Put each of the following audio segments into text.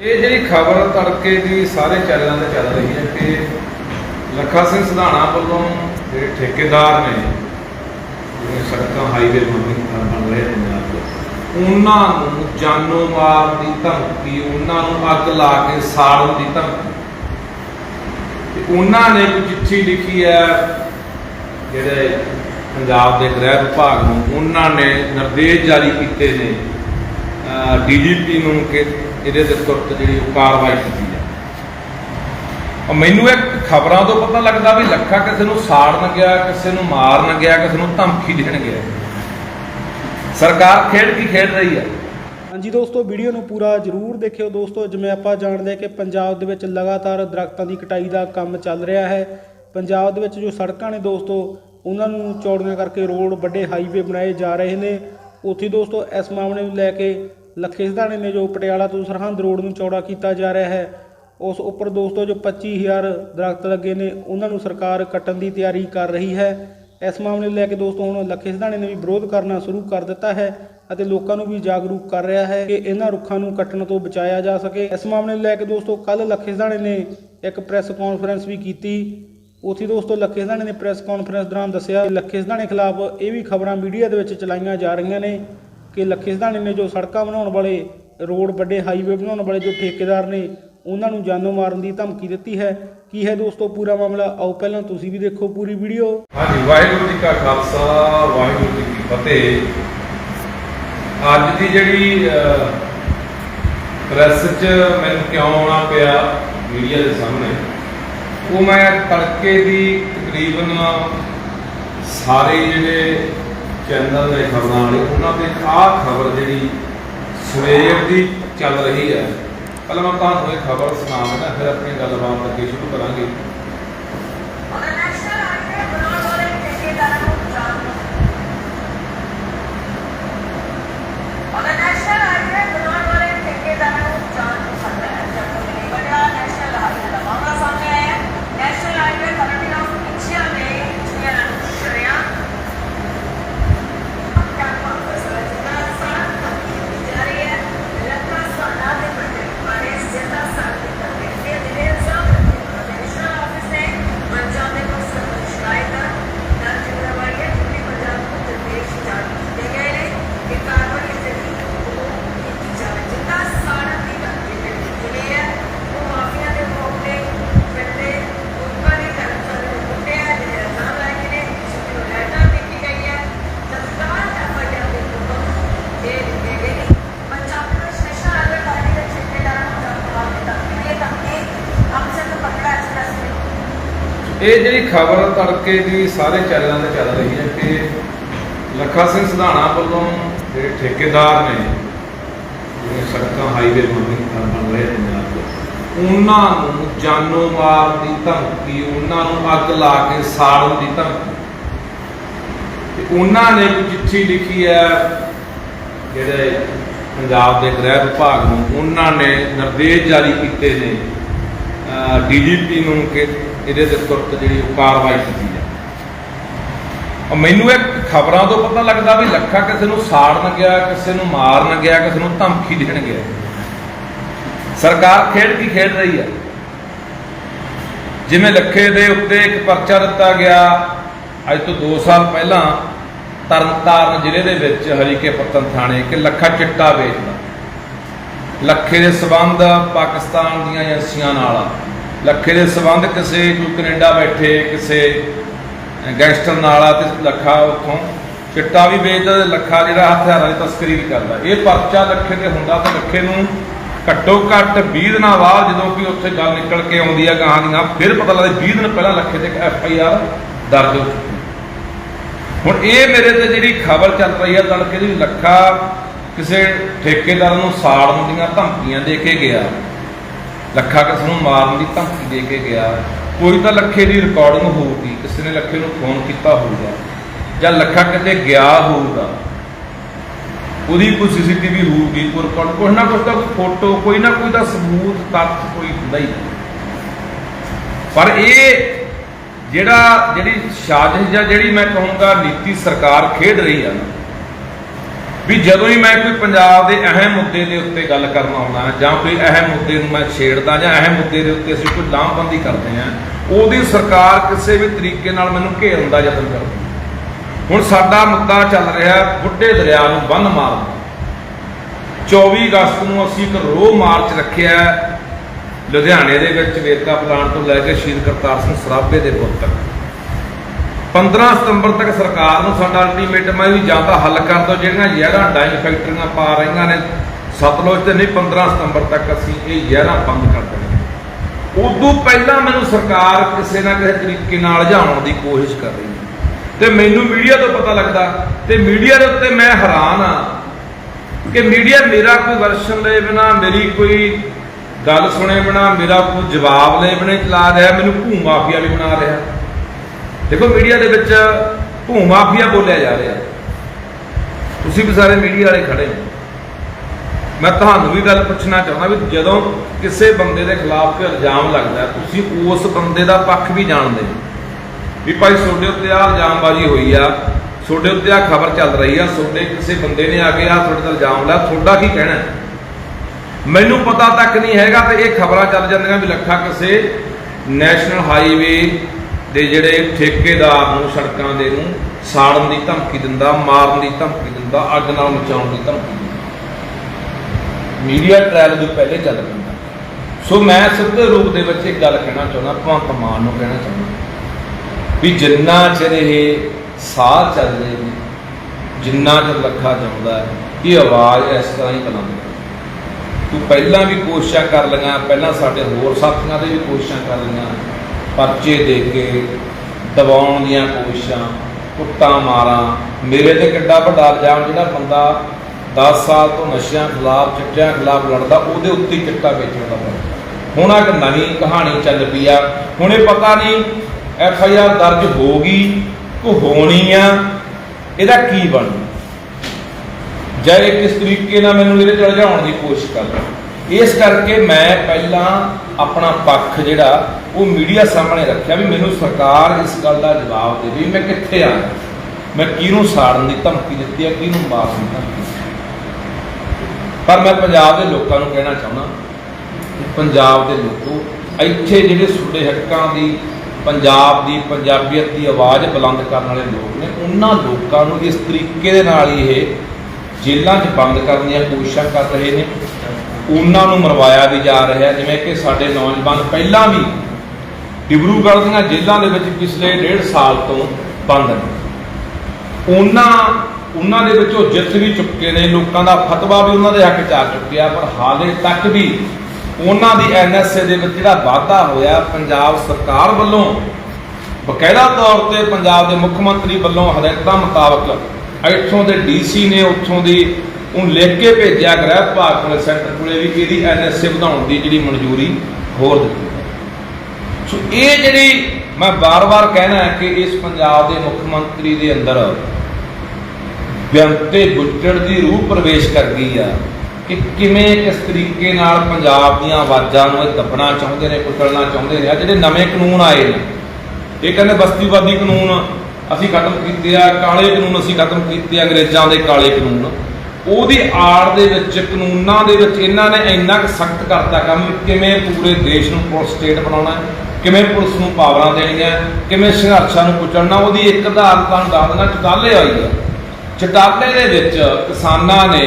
ਇਹ ਜਿਹੜੀ ਖਬਰ ਤੜਕੇ ਦੀ ਸਾਰੇ ਚੈਨਲਾਂ ਤੇ ਚੱਲ ਰਹੀ ਹੈ ਕਿ ਲੱਖਾ ਸਿੰਘ ਸਿਧਾਣਾ ਵੱਲੋਂ ਜਿਹੜੇ ਠੇਕੇਦਾਰ ਨੇ, ਜਿਹੜੇ ਸੜਕਾਂ ਹਾਈਵੇ ਬਣ ਰਹੇ ਪੰਜਾਬ ਦੇ ਉਹਨਾਂ ਨੂੰ ਜਾਨੋ ਮਾਰਨ ਦੀ ਧਮਕੀ, ਉਹਨਾਂ ਨੂੰ ਅੱਗ ਲਾ ਕੇ ਸਾੜਨ ਦੀ ਧਮਕੀ। ਤੇ ਉਹਨਾਂ ਨੇ ਕੋਈ ਚਿੱਠੀ ਲਿਖੀ ਹੈ, ਜਿਹੜੇ ਪੰਜਾਬ ਦੇ ਗ੍ਰਹਿ ਵਿਭਾਗ ਨੂੰ, ਉਹਨਾਂ ਨੇ ਨਿਰਦੇਸ਼ ਜਾਰੀ ਕੀਤੇ ਨੇ ਡੀਜੀਪੀ ਨੂੰ ਕਿ ਇਹਦੇ ਤੇ ਤੁਰਤ ਜਿਹੜੀ ਕਾਰਵਾਈ ਕੀਤੀ ਜਾਵੇ ਮੈਨੂੰ ਇੱਕ ਖਬਰਾਂ ਤੋਂ ਪਤਾ ਲੱਗਦਾ ਵੀ ਲੱਖਾ ਕਿਸੇ ਨੂੰ ਸਾੜਨ ਗਿਆ, ਕਿਸੇ ਨੂੰ ਮਾਰਨ ਗਿਆ, ਕਿਸੇ ਨੂੰ ਧਮਕੀ ਦੇਣ ਗਿਆ। ਸਰਕਾਰ ਖੇਡ ਕੀ ਖੇਡ ਰਹੀ ਹੈ? ਹਾਂਜੀ ਦੋਸਤੋ, ਵੀਡੀਓ ਨੂੰ ਪੂਰਾ ਜਰੂਰ ਦੇਖਿਓ। ਦੋਸਤੋ, ਜਿਵੇਂ ਆਪਾਂ ਜਾਣਦੇ ਕਿ ਪੰਜਾਬ ਦੇ ਵਿੱਚ ਲਗਾਤਾਰ ਦਰਖਤਾਂ ਦੀ ਕਟਾਈ ਦਾ ਕੰਮ ਚੱਲ ਰਿਹਾ ਹੈ। ਪੰਜਾਬ ਦੇ ਵਿੱਚ ਜੋ ਸੜਕਾਂ ਨੇ ਦੋਸਤੋ, ਉਹਨਾਂ ਨੂੰ ਚੌੜੀਆਂ ਕਰਕੇ ਰੋਡ ਵੱਡੇ ਹਾਈਵੇ ਬਣਾਏ ਜਾ ਰਹੇ ਨੇ। ਉੱਥੇ ਦੋਸਤੋ, ਇਸ ਮਾਮਲੇ ਨੂੰ ਲੈ ਕੇ ਲੱਖੇ ਸਧਾਣੇ ਨੇ ਜੋ ਪਟਿਆਲਾ ਤੋਂ ਸਰਹੰਦ ਰੋਡ ਨੂੰ ਚੌੜਾ ਕੀਤਾ ਜਾ ਰਿਹਾ ਹੈ। ਉਸ ਉੱਪਰ ਦੋਸਤੋ ਜੋ 25000 ਦਰਖਤ ਲੱਗੇ ਨੇ, ਉਹਨਾਂ ਨੂੰ ਸਰਕਾਰ ਕੱਟਣ ਦੀ ਤਿਆਰੀ ਕਰ ਰਹੀ ਹੈ। ਇਸ ਮਾਮਲੇ ਨੂੰ ਲੈ ਕੇ ਦੋਸਤੋ ਹੁਣ ਲੱਖੇ ਸਧਾਣੇ ਨੇ ਵੀ ਵਿਰੋਧ ਕਰਨਾ ਸ਼ੁਰੂ ਕਰ ਦਿੱਤਾ ਹੈ ਅਤੇ ਲੋਕਾਂ ਨੂੰ ਵੀ ਜਾਗਰੂਕ ਕਰ ਰਿਹਾ ਹੈ ਕਿ ਇਹਨਾਂ ਰੁੱਖਾਂ ਨੂੰ ਕੱਟਣ ਤੋਂ ਬਚਾਇਆ ਜਾ ਸਕੇ। ਇਸ ਮਾਮਲੇ ਨੂੰ ਲੈ ਕੇ ਦੋਸਤੋ ਕੱਲ ਲੱਖੇ ਸਧਾਣੇ ਨੇ ਇੱਕ ਪ੍ਰੈਸ ਕਾਨਫਰੰਸ ਵੀ ਕੀਤੀ। ਉੱਥੇ ਦੋਸਤੋ ਲੱਖੇ ਸਧਾਣੇ ਨੇ ਪ੍ਰੈਸ ਕਾਨਫਰੰਸ ਦੌਰਾਨ ਦੱਸਿਆ ਲੱਖੇ ਸਧਾਣੇ ਖਿਲਾਫ ਇਹ ਵੀ ਖਬਰਾਂ ਮੀਡੀਆ ਦੇ ਵਿੱਚ ਚਲਾਈਆਂ ਜਾ ਰਹੀਆਂ ਨੇ। ਕਿ ਲੱਖੇ ਸਿਧਾਣੇ ਨੇ ਜੋ ਸੜਕਾਂ ਬਣਾਉਣ ਵਾਲੇ, ਰੋਡ ਵੱਡੇ ਹਾਈਵੇ ਬਣਾਉਣ ਵਾਲੇ ਜੋ ਠੇਕੇਦਾਰ ਨੇ, ਉਹਨਾਂ ਨੂੰ ਜਾਨੋਂ ਮਾਰਨ ਦੀ ਧਮਕੀ ਦਿੱਤੀ ਹੈ। ਕੀ ਹੈ ਦੋਸਤੋ ਪੂਰਾ ਮਾਮਲਾ? ਆਓ ਪਹਿਲਾਂ ਤੁਸੀਂ ਵੀ ਦੇਖੋ ਪੂਰੀ ਵੀਡੀਓ ਹਾਂਜੀ, ਵਾਹਿਗੁਰੂ ਜੀ ਕਾ ਖਾਲਸਾ, ਵਾਹਿਗੁਰੂ ਜੀ ਕੀ ਫਤਿਹ। ਅੱਜ ਦੀ ਜਿਹੜੀ ਪ੍ਰੈਸ 'ਚ ਮੈਨੂੰ ਕਿਉਂ ਆਉਣਾ ਪਿਆ ਮੀਡੀਆ ਦੇ ਸਾਹਮਣੇ, ਉਹ ਮੈਂ ਤੜਕੇ ਦੀ ਤਕਰੀਬਨ ਸਾਰੇ ਜਿਹੜੇ ਚੈਨਲ ਨੇ ਖਬਰਾਂ ਵਾਲੇ, ਉਹਨਾਂ ਦੇ ਆਹ ਖਬਰ ਜਿਹੜੀ ਸਵੇਰ ਦੀ ਚੱਲ ਰਹੀ ਹੈ, ਪਹਿਲਾਂ ਮੈਂ ਤੁਹਾਨੂੰ ਇਹ ਖਬਰ ਸੁਣਾ ਦਿੰਦਾ ਫਿਰ ਆਪਣੀ ਗੱਲਬਾਤ ਅੱਗੇ ਸ਼ੁਰੂ ਕਰਾਂਗੇ ਨੈਸ਼ਨਲ ਹਾਈਵੇ ਬਣਾਉਣ ਵਾਲੇ ਠੇਕੇਦਾਰਾਂ ਨੂੰ ਜਾਣ ਔਰ ਨੈਸ਼ਨਲ ਹਾਈਵੇ ਬਣਾਉਣ ਵਾਲੇ ਠੇਕੇਦਾਰਾਂ ਨੂੰ ਜਾਣ ਨੂੰ ਖਤਰਾ ਹੈ ਜਦ ਤੱਕ ਨਹੀਂ ਬਣਿਆ ਨੈਸ਼ਨਲ ਹਾਈਵੇ ਦਾ ਮਾਮਲਾ ਸਾਹਮਣੇ ਆਇਆ ਹੈ National Highway Authority of India ਨੇ ਇੰਜੀਨੀਅਰਾਂ ਨੂੰ ਸ਼ਰਿਆ ਕੈਂਪਾ ਫਸਲ ਜਿਹਾ ਸਾਰਾ ਜਾਰੀ ਹੈ ਲੱਖਾਂ ਸਾਲਾਂ ਦੇ ਪ੍ਰੋਜੈਕਟ ਬਾਰੇ ਜ਼ਿਆਦਾ ਸਾਲ ਦੇ ਕਰਦੇ ਨੇ ਦਿਨੇ ਸਾਹਿਬ ਨੈਸ਼ਨਲ ਆਫਿਸ ਨੇ ਪੰਜਾਬ ਦੇ ਕੋਲ ਸਭ ਸ਼ਿਕਾਇਤ ਦਰਜ ਕਰਵਾਈ ਹੈ ਕਿ ਪੰਜਾਬ ਨੂੰ ਨਿਰਦੇਸ਼ ਜਾਰੀ ਕੀਤੇ ਗਏ ਨੇ ਕਿ ਕਾਰਵਾਈ ਜਿਹੜੀ ਉਹ ਕੀਤੀ ਜਾਵੇ ਜਿੱਦਾਂ ਸਾੜਨ ਦੀ ਗੱਲ ਜਿਹੜੀ ਹੈ ਉਹ ਮਾਫੀਆ ਦੇ ਮੌਕੇ ਪਿੰਡੇ ਲੋਕਾਂ ਦੇ ਕਰਮਚਾਰੀ ਨੂੰ ਕੁੱਟਿਆ ਜਿਹੜੇ ਇਲਜ਼ਾਮ ਲਾਏ ਗਏ ਨੇ ਜਿਸ ਨੂੰ ਲੈਟਰ ਦਿੱਤੀ ਗਈ ਹੈ ਤਤਕਾਲ ਐਫਆਈਆਰ ਦੇ ਹੁਕਮ ਇਹ ਦਿੱਤੇ ਗਏ ਨੇ ਪੰਜਾਬ ਦੇ ਵਿੱਚ ਨਸ਼ਾ ਹਾਈਵੇ ਪਾਰਟੀ ਦੇ ਠੇਕੇਦਾਰਾਂ ਨੂੰ ਜਦ ਮਾਰ ਦਿੱਤਾ ਇਹ ਤਾਂ ਕਿ ਅਮਸਰ ਪਕੜਾ ਐਕਸਪ੍ਰੈਸ ਨੇ ਇਹ ਜਿਹੜੀ ਖਬਰ ਤੜਕੇ ਦੀ ਸਾਰੇ ਚੈਨਲਾਂ ਤੇ ਚੱਲ ਰਹੀ ਹੈ ਕਿ ਲੱਖਾ ਸਿੰਘ ਸਿਧਾਣਾ ਵੱਲੋਂ ਜਿਹੜੇ ਠੇਕੇਦਾਰ ਨੇ ਜਿਹੜੇ ਸੜਕਾਂ ਹਾਈਵੇ ਬਣ ਰਹੇ ਪੰਜਾਬ ਉਹਨਾਂ ਨੂੰ ਜਾਨੋਂ ਮਾਰਨ ਦੀ ਧਮਕੀ, ਉਹਨਾਂ ਨੂੰ ਅੱਗ ਲਾ ਕੇ ਸਾੜਨ ਦੀ ਧਮਕੀ। ਤੇ ਉਹਨਾਂ ਨੇ ਕੋਈ ਚਿੱਠੀ ਲਿਖੀ ਹੈ, ਜਿਹੜੇ ਪੰਜਾਬ ਦੇ ਗ੍ਰਹਿ ਵਿਭਾਗ ਨੂੰ, ਉਹਨਾਂ ਨੇ ਨਿਰਦੇਸ਼ ਜਾਰੀ ਕੀਤੇ ਨੇ ਡੀਜੀਪੀ ਨੂੰ ਕਿ ਇਹਦੇ ਤੇ ਤੁਰਤ ਜਿਹੜੀ ਉਹ ਕਾਰਵਾਈ ਕੀਤੀ ਜਾਵੇ। ਮੈਨੂੰ ਇਹ ਖਬਰਾਂ ਤੋਂ ਪਤਾ ਲੱਗਦਾ ਵੀ ਲੱਖਾ ਕਿਸੇ ਨੂੰ ਸਾੜਨ ਗਿਆ, ਕਿਸੇ ਨੂੰ ਮਾਰਨ ਗਿਆ, ਕਿਸੇ ਨੂੰ ਧਮਕੀ ਦੇਣ ਗਿਆ। ਸਰਕਾਰ ਖੇਡ ਕੀ ਖੇਡ ਰਹੀ ਹੈ? ਜਿਵੇਂ ਲੱਖੇ ਦੇ ਉੱਤੇ ਇੱਕ ਪਰਚਾ ਦਿੱਤਾ ਗਿਆ, ਅੱਜ ਤੋਂ 2 ਸਾਲ ਪਹਿਲਾਂ ਤਰਨਤਾਰਨ ਜ਼ਿਲ੍ਹੇ ਦੇ ਵਿੱਚ ਹਰੀਕੇ ਪੱਤਨ ਥਾਣੇ ਕਿ ਲੱਖਾ ਚਿੱਟਾ ਵੇਚਦਾ। ਲੱਖੇ ਦੇ ਸਬੰਧ ਪਾਕਿਸਤਾਨ ਦੀਆਂ ਏਜੰਸੀਆਂ ਨਾਲ ਆ। ਲੱਖੇ ਦੇ ਸਬੰਧ ਕਿਸੇ ਕੋਈ ਕੈਨੇਡਾ ਬੈਠੇ, ਕਿਸੇ ਗੈਂਗਸਟਰ ਨਾਲ ਆ ਤੇ ਲੱਖਾ ਉੱਥੋਂ ਚਿੱਟਾ ਵੀ ਵੇਚਦਾ ਤੇ ਲੱਖਾ ਜਿਹੜਾ ਹਥਿਆਰਾਂ ਦੀ ਤਸਕਰੀ ਵੀ ਕਰਦਾ। ਇਹ ਪਰਚਾ ਲੱਖੇ ਤੇ ਹੁੰਦਾ ਤਾਂ ਲੱਖੇ ਨੂੰ ਘੱਟੋ ਘੱਟ 20 ਦਿਨਾਂ ਬਾਅਦ ਜਦੋਂ ਕਿ ਉੱਥੇ ਗੱਲ ਨਿਕਲ ਕੇ ਆਉਂਦੀ ਆ ਗਾਹਾਂ ਦੀਆਂ, ਫਿਰ ਪਤਾ ਲੱਗਦਾ 20 ਦਿਨ ਪਹਿਲਾਂ ਲੱਖੇ ਤੇ ਐਫ ਆਈ ਆਰ ਦਰਜ ਹੋ ਚੁੱਕੀ ਹੁਣ ਇਹ ਮੇਰੇ ਤੇ ਜਿਹੜੀ ਖਬਰ ਚੱਲ ਰਹੀ ਆ ਤੜਕੇ ਦੀ ਲੱਖਾ ਕਿਸੇ ਠੇਕੇਦਾਰ ਨੂੰ ਸਾੜਨ ਦੀਆਂ ਧਮਕੀਆਂ ਦੇ ਕੇ ਗਿਆ। ਲੱਖਾ ਕਿਸੇ ਨੂੰ ਮਾਰਨ ਦੀ ਧਮਕੀ ਦੇ ਕੇ ਗਿਆ। ਕੋਈ ਤਾਂ ਲੱਖੇ ਦੀ ਰਿਕਾਰਡਿੰਗ ਹੋਊਗੀ ਕਿਸੇ ਨੇ ਲੱਖੇ ਨੂੰ ਫੋਨ ਕੀਤਾ ਹੋਊਗਾ ਜਾਂ ਲੱਖਾ ਕਿਤੇ ਗਿਆ ਹੋਊਗਾ। ਉਹਦੀ ਕੋਈ ਸੀਸੀਟੀਵੀ ਹੋਊਗੀ ਕੋਈ ਰਿਕਾਰਡ ਕੋਈ ਨਾ ਕੋਈ ਤਾਂ ਫੋਟੋ ਕੋਈ ਨਾ ਕੋਈ ਤਾਂ ਸਬੂਤ ਤੱਥ ਕੋਈ ਹੁੰਦਾ ਹੀ। ਪਰ ਇਹ ਜਿਹੜਾ ਜਿਹੜੀ ਸਾਜ਼ਿਸ਼ ਜਾਂ ਜਿਹੜੀ ਮੈਂ ਕਹੂੰਗਾ ਨੀਤੀ ਸਰਕਾਰ ਖੇਡ ਰਹੀ ਆ ਨਾ, ਵੀ ਜਦੋਂ ਹੀ ਮੈਂ ਕੋਈ ਪੰਜਾਬ ਦੇ ਅਹਿਮ ਮੁੱਦੇ ਦੇ ਉੱਤੇ ਗੱਲ ਕਰਨ ਆਉਣਾ ਜਾਂ ਕੋਈ ਅਹਿਮ ਮੁੱਦੇ ਨੂੰ ਮੈਂ ਛੇੜਦਾ ਜਾਂ ਅਹਿਮ ਮੁੱਦੇ ਦੇ ਉੱਤੇ ਅਸੀਂ ਕੋਈ ਲਾਮਬੰਦੀ ਕਰਦੇ ਹਾਂ, ਉਹਦੀ ਸਰਕਾਰ ਕਿਸੇ ਵੀ ਤਰੀਕੇ ਨਾਲ ਮੈਨੂੰ ਘੇਰਨ ਦਾ ਯਤਨ ਕਰਦੀ ਹੁਣ ਸਾਡਾ ਮੁੱਦਾ ਚੱਲ ਰਿਹਾ ਬੁੱਢੇ ਦਰਿਆ ਨੂੰ ਬੰਨ ਮਾਰਨ। ਦਾ 24 ਅਗਸਤ ਨੂੰ ਅਸੀਂ ਇੱਕ ਰੋਹ ਮਾਰਚ ਰੱਖਿਆ ਲੁਧਿਆਣੇ ਦੇ ਵਿੱਚ ਵੇਰਕਾ ਪਲਾਂਟ ਤੋਂ ਲੈ ਕੇ ਸ਼ਹੀਦ ਕਰਤਾਰ ਸਿੰਘ ਸਰਾਭੇ ਦੇ ਪੁੱਤਰ 15 ਸਤੰਬਰ ਤੱਕ ਸਰਕਾਰ ਨੂੰ ਸਾਡਾ ਅਲਟੀਮੇਟਮ ਹੈ ਵੀ ਜਾਂ ਤਾਂ ਹੱਲ ਕਰ ਦਿਓ, ਜਿਹੜੀਆਂ ਜ਼ਹਿਰਾਂ ਡਾਈਂਗ ਫੈਕਟਰੀਆਂ ਪਾ ਰਹੀਆਂ ਨੇ, ਸਤਲੁਜ ਤੇ ਨਹੀਂ 15 ਸਤੰਬਰ ਤੱਕ ਅਸੀਂ ਇਹ ਜ਼ਹਿਰਾਂ ਬੰਦ ਕਰ ਦੇਣੀਆਂ ਉਦੋਂ ਪਹਿਲਾਂ ਮੈਨੂੰ ਸਰਕਾਰ ਕਿਸੇ ਨਾ ਕਿਸੇ ਤਰੀਕੇ ਨਾਲ ਜਾਣਨ ਦੀ ਕੋਸ਼ਿਸ਼ ਕਰ ਰਹੀ ਹੈ ਤੇ ਮੈਨੂੰ ਮੀਡੀਆ ਤੋਂ ਪਤਾ ਲੱਗਦਾ, ਤੇ ਮੀਡੀਆ ਦੇ ਉੱਤੇ ਮੈਂ ਹੈਰਾਨ ਆ ਕਿ ਮੀਡੀਆ ਮੇਰਾ ਕੋਈ ਵਰਸ਼ਨ ਲਏ ਬਿਨਾ, ਮੇਰੀ ਕੋਈ ਗੱਲ ਸੁਣੇ ਬਿਨਾ, ਮੇਰਾ ਕੋਈ ਜਵਾਬ ਲਏ ਬਿਨਾ ਚਲਾ ਰਿਹਾ, ਮੈਨੂੰ ਭੂ ਮਾਫੀਆ ਵੀ ਬਣਾ ਰਿਹਾ। ਦੇਖੋ, ਮੀਡੀਆ ਦੇ ਵਿੱਚ ਭੂ ਮਾਫੀਆ ਬੋਲਿਆ ਜਾ ਰਿਹਾ। ਤੁਸੀਂ ਵੀ ਸਾਰੇ ਮੀਡੀਆ ਵਾਲੇ ਖੜੇ ਹੋ। ਮੈਂ ਤੁਹਾਨੂੰ ਵੀ ਗੱਲ ਪੁੱਛਣਾ ਚਾਹੁੰਦਾ ਵੀ ਜਦੋਂ ਕਿਸੇ ਬੰਦੇ ਦੇ ਖਿਲਾਫ ਕੋਈ ਇਲਜ਼ਾਮ ਲੱਗਦਾ, ਤੁਸੀਂ ਉਸ ਬੰਦੇ ਦਾ ਪੱਖ ਵੀ ਜਾਣਦੇ ਵੀ ਭਾਈ, ਤੁਹਾਡੇ ਉੱਤੇ ਆ ਇਲਜ਼ਾਮਬਾਜ਼ੀ ਹੋਈ ਆ, ਤੁਹਾਡੇ ਉੱਤੇ ਆ ਖਬਰ ਚੱਲ ਰਹੀ ਆ, ਤੁਹਾਡੇ ਕਿਸੇ ਬੰਦੇ ਨੇ ਆ ਕੇ ਆ ਤੁਹਾਡੇ ਤੇ ਇਲਜ਼ਾਮ ਲਾਇਆ, ਤੁਹਾਡਾ ਕੀ ਕਹਿਣਾ ਮੈਨੂੰ ਪਤਾ ਤੱਕ ਨਹੀਂ ਹੈਗਾ ਤੇ ਇਹ ਖਬਰਾਂ ਚੱਲ ਜਾਂਦੀਆਂ ਵੀ ਲੱਖਾ ਕਿਸੇ ਨੈਸ਼ਨਲ ਹਾਈਵੇ ਦੇ ਜਿਹੜੇ ਠੇਕੇਦਾਰ ਨੂੰ, ਸੜਕਾਂ ਦੇ ਨੂੰ ਸਾੜਨ ਦੀ ਧਮਕੀ ਦਿੰਦਾ, ਮਾਰਨ ਦੀ ਧਮਕੀ ਦਿੰਦਾ, ਅੱਗ ਨਾਲ ਮਚਾਉਣ ਦੀ ਧਮਕੀ ਦਿੰਦਾ। ਮੀਡੀਆ ਟ੍ਰਾਇਲ ਤੋਂ ਪਹਿਲੇ ਚੱਲ ਪੈਂਦਾ। ਸੋ ਮੈਂ ਸਿੱਧੇ ਰੂਪ ਦੇ ਵਿੱਚ ਇੱਕ ਗੱਲ ਕਹਿਣਾ ਚਾਹੁੰਦਾ, ਭਗਵੰਤ ਮਾਨ ਨੂੰ ਕਹਿਣਾ ਚਾਹੁੰਦਾ ਵੀ ਜਿੰਨਾ ਚਿਰ ਇਹ ਸਾਹ ਚੱਲਦੇ ਨੇ, ਜਿੰਨਾ ਚਿਰ ਲੱਖਾ ਜਾਂਦਾ ਹੈ, ਇਹ ਆਵਾਜ਼ ਇਸ ਤਰ੍ਹਾਂ ਹੀ ਬੁਲੰਦ ਤੂੰ ਪਹਿਲਾਂ ਵੀ ਕੋਸ਼ਿਸ਼ਾਂ ਕਰ ਲਈਆਂ, ਪਹਿਲਾਂ ਸਾਡੇ ਹੋਰ ਸਾਥੀਆਂ ਦੇ ਵੀ ਕੋਸ਼ਿਸ਼ਾਂ ਕਰ ਲਈਆਂ ਪਰਚੇ ਦੇ ਕੇ ਦਬਾਉਣ ਦੀਆਂ ਕੋਸ਼ਿਸ਼ਾਂ, ਕੁੱਟਾਂ ਮਾਰਾਂ। ਮੇਰੇ ਤੇ ਕਿੱਡਾ ਵੱਡਾ ਇਲਜ਼ਾਮ ਜਿਹੜਾ ਬੰਦਾ 10 ਸਾਲ ਤੋਂ ਨਸ਼ਿਆਂ ਖਿਲਾਫ, ਚਿੱਟਿਆਂ ਖਿਲਾਫ ਲੜਦਾ, ਉਹਦੇ ਉੱਤੇ ਚਿੱਟਾ ਵੇਚਣ ਦਾ ਬੰਦਾ। ਹੁਣ ਆ ਇੱਕ ਨਵੀਂ ਕਹਾਣੀ ਚੱਲ ਪਈ ਆ। ਹੁਣ ਇਹ ਪਤਾ ਨਹੀਂ, ਐਫ ਆਈ ਆਰ ਦਰਜ ਹੋ ਗਈ ਕੋ ਹੋਣੀ ਆ, ਇਹਦਾ ਕੀ ਬਣੂ? ਜਾਂ ਕਿਸ ਤਰੀਕੇ ਨਾਲ ਮੈਨੂੰ ਇਹਦੇ ਚੜ ਜਾਉਣ ਦੀ ਕੋਸ਼ਿਸ਼ ਕਰਦਾ ਇਸ ਕਰਕੇ ਮੈਂ ਪਹਿਲਾਂ ਆਪਣਾ ਪੱਖ ਜਿਹੜਾ, ਉਹ ਮੀਡੀਆ ਸਾਹਮਣੇ ਰੱਖਿਆ ਵੀ ਮੈਨੂੰ ਸਰਕਾਰ ਇਸ ਗੱਲ ਦਾ ਜਵਾਬ ਦੇ ਵੀ ਮੈਂ ਕਿੱਥੇ ਆ? ਮੈਂ ਕਿਹਨੂੰ ਸਾੜਨ ਦੀ ਧਮਕੀ ਦਿੱਤੀ ਹੈ, ਕਿਹਨੂੰ ਮਾਰਨ ਦੀ ਧਮਕੀ ਦਿੱਤੀ ਪਰ ਮੈਂ ਪੰਜਾਬ ਦੇ ਲੋਕਾਂ ਨੂੰ ਕਹਿਣਾ ਚਾਹੁੰਦਾ ਪੰਜਾਬ ਦੇ ਲੋਕੋ, ਇੱਥੇ ਜਿਹੜੇ ਸੁਡੇ ਹੱਕਾਂ ਦੀ, ਪੰਜਾਬ ਦੀ ਪੰਜਾਬੀਅਤ ਦੀ ਆਵਾਜ਼ ਬੁਲੰਦ ਕਰਨ ਵਾਲੇ ਲੋਕ ਨੇ, ਉਹਨਾਂ ਲੋਕਾਂ ਨੂੰ ਇਸ ਤਰੀਕੇ ਦੇ ਨਾਲ ਇਹ ਜੇਲ੍ਹਾਂ 'ਚ ਬੰਦ ਕਰਨ ਦੀਆਂ ਕੋਸ਼ਿਸ਼ਾਂ ਕਰ ਰਹੇ ਨੇ। ਉਹਨਾਂ ਨੂੰ ਮਰਵਾਇਆ ਵੀ ਜਾ ਰਿਹਾ, ਜਿਵੇਂ ਕਿ ਸਾਡੇ ਨੌਜਵਾਨ ਪਹਿਲਾਂ ਵੀ ਡਿਬਰੂਗੜ੍ਹ ਦੀਆਂ ਜੇਲ੍ਹਾਂ ਦੇ ਵਿੱਚ ਪਿਛਲੇ ਡੇਢ ਸਾਲ ਤੋਂ ਬੰਦ ਨੇ। ਉਹਨਾਂ ਉਹਨਾਂ ਦੇ ਵਿੱਚੋਂ ਜਿੱਤ ਵੀ ਚੁੱਕੇ ਨੇ, ਲੋਕਾਂ ਦਾ ਫਤਵਾ ਵੀ ਉਹਨਾਂ ਦੇ ਹੱਕ 'ਚ ਆ ਚੁੱਕਿਆ, ਪਰ ਹਾਲੇ ਤੱਕ ਵੀ ਉਹਨਾਂ ਦੀ ਐਨਐਸਏ ਦੇ ਵਿੱਚ ਜਿਹੜਾ ਵਾਅਦਾ ਹੋਇਆ, ਪੰਜਾਬ ਸਰਕਾਰ ਵੱਲੋਂ ਬਕਾਇਦਾ ਤੌਰ ਤੇ ਪੰਜਾਬ ਦੇ ਮੁੱਖ ਮੰਤਰੀ ਵੱਲੋਂ ਹਦਾਇਤਾਂ ਮੁਤਾਬਕ ਇੱਥੋਂ ਦੇ ਡੀਸੀ ਨੇ, ਉੱਥੋਂ ਦੀ ਉਹ ਲਿਖ ਕੇ ਭੇਜਿਆ ਗ੍ਰਹਿ ਵਿਭਾਗ ਕੋਲੇ ਸੈਂਟਰ ਕੋਲੇ ਵੀ ਇਹਦੀ ਐਨਐਸਏ ਵਧਾਉਣ ਦੀ ਜਿਹੜੀ ਮਨਜ਼ੂਰੀ ਹੋਰ ਦਿੱਤੀ ਸੋ ਇਹ ਜਿਹੜੀ ਮੈਂ ਬਾਰ-ਬਾਰ ਕਹਿਣਾ ਹੈ ਕਿ ਇਸ ਪੰਜਾਬ ਦੇ ਮੁੱਖ ਮੰਤਰੀ ਦੇ ਅੰਦਰ ਬੇਅੰਤੇ ਬੁੱਟੜ ਦੀ ਰੂਹ ਪ੍ਰਵੇਸ਼ ਕਰ ਗਈ ਆ ਕਿ ਕਿਵੇਂ ਕਿਸ ਤਰੀਕੇ ਨਾਲ ਪੰਜਾਬ ਦੀਆਂ ਆਵਾਜ਼ਾਂ ਨੂੰ ਇਹ ਦੱਬਣਾ ਚਾਹੁੰਦੇ ਨੇ, ਕੁਚਲਣਾ ਚਾਹੁੰਦੇ ਨੇ। ਆ ਜਿਹੜੇ ਨਵੇਂ ਕਾਨੂੰਨ ਆਏ ਨੇ, ਇਹ ਕਹਿੰਦੇ ਬਸਤੀਵਾਦੀ ਕਾਨੂੰਨ ਅਸੀਂ ਖਤਮ ਕੀਤੇ ਆ, ਕਾਲੇ ਕਾਨੂੰਨ ਅਸੀਂ ਖਤਮ ਕੀਤੇ ਅੰਗਰੇਜ਼ਾਂ ਦੇ ਕਾਲੇ ਕਾਨੂੰਨ। ਉਹਦੀ ਆੜ ਦੇ ਵਿੱਚ, ਕਾਨੂੰਨਾਂ ਦੇ ਵਿੱਚ ਇਹਨਾਂ ਨੇ ਇੰਨਾ ਕੁ ਸਖਤ ਕਰਤਾ ਕੰਮ ਵੀ ਕਿਵੇਂ ਪੂਰੇ ਦੇਸ਼ ਨੂੰ ਪੁਲਿਸ ਸਟੇਟ ਬਣਾਉਣਾ ਕਿਵੇਂ ਪੁਲਿਸ ਨੂੰ ਪਾਵਰਾਂ ਦੇਣੀਆਂ ਕਿਵੇਂ ਸੰਘਰਸ਼ਾਂ ਨੂੰ ਕੁਚਲਣਾ ਉਹਦੀ ਇੱਕ ਆਧਾਰ ਤੁਹਾਨੂੰ ਦੱਸ ਦੇਣਾ ਚਟਾਲੇ ਆਈ ਆ ਚਟਾਲੇ ਦੇ ਵਿੱਚ ਕਿਸਾਨਾਂ ਨੇ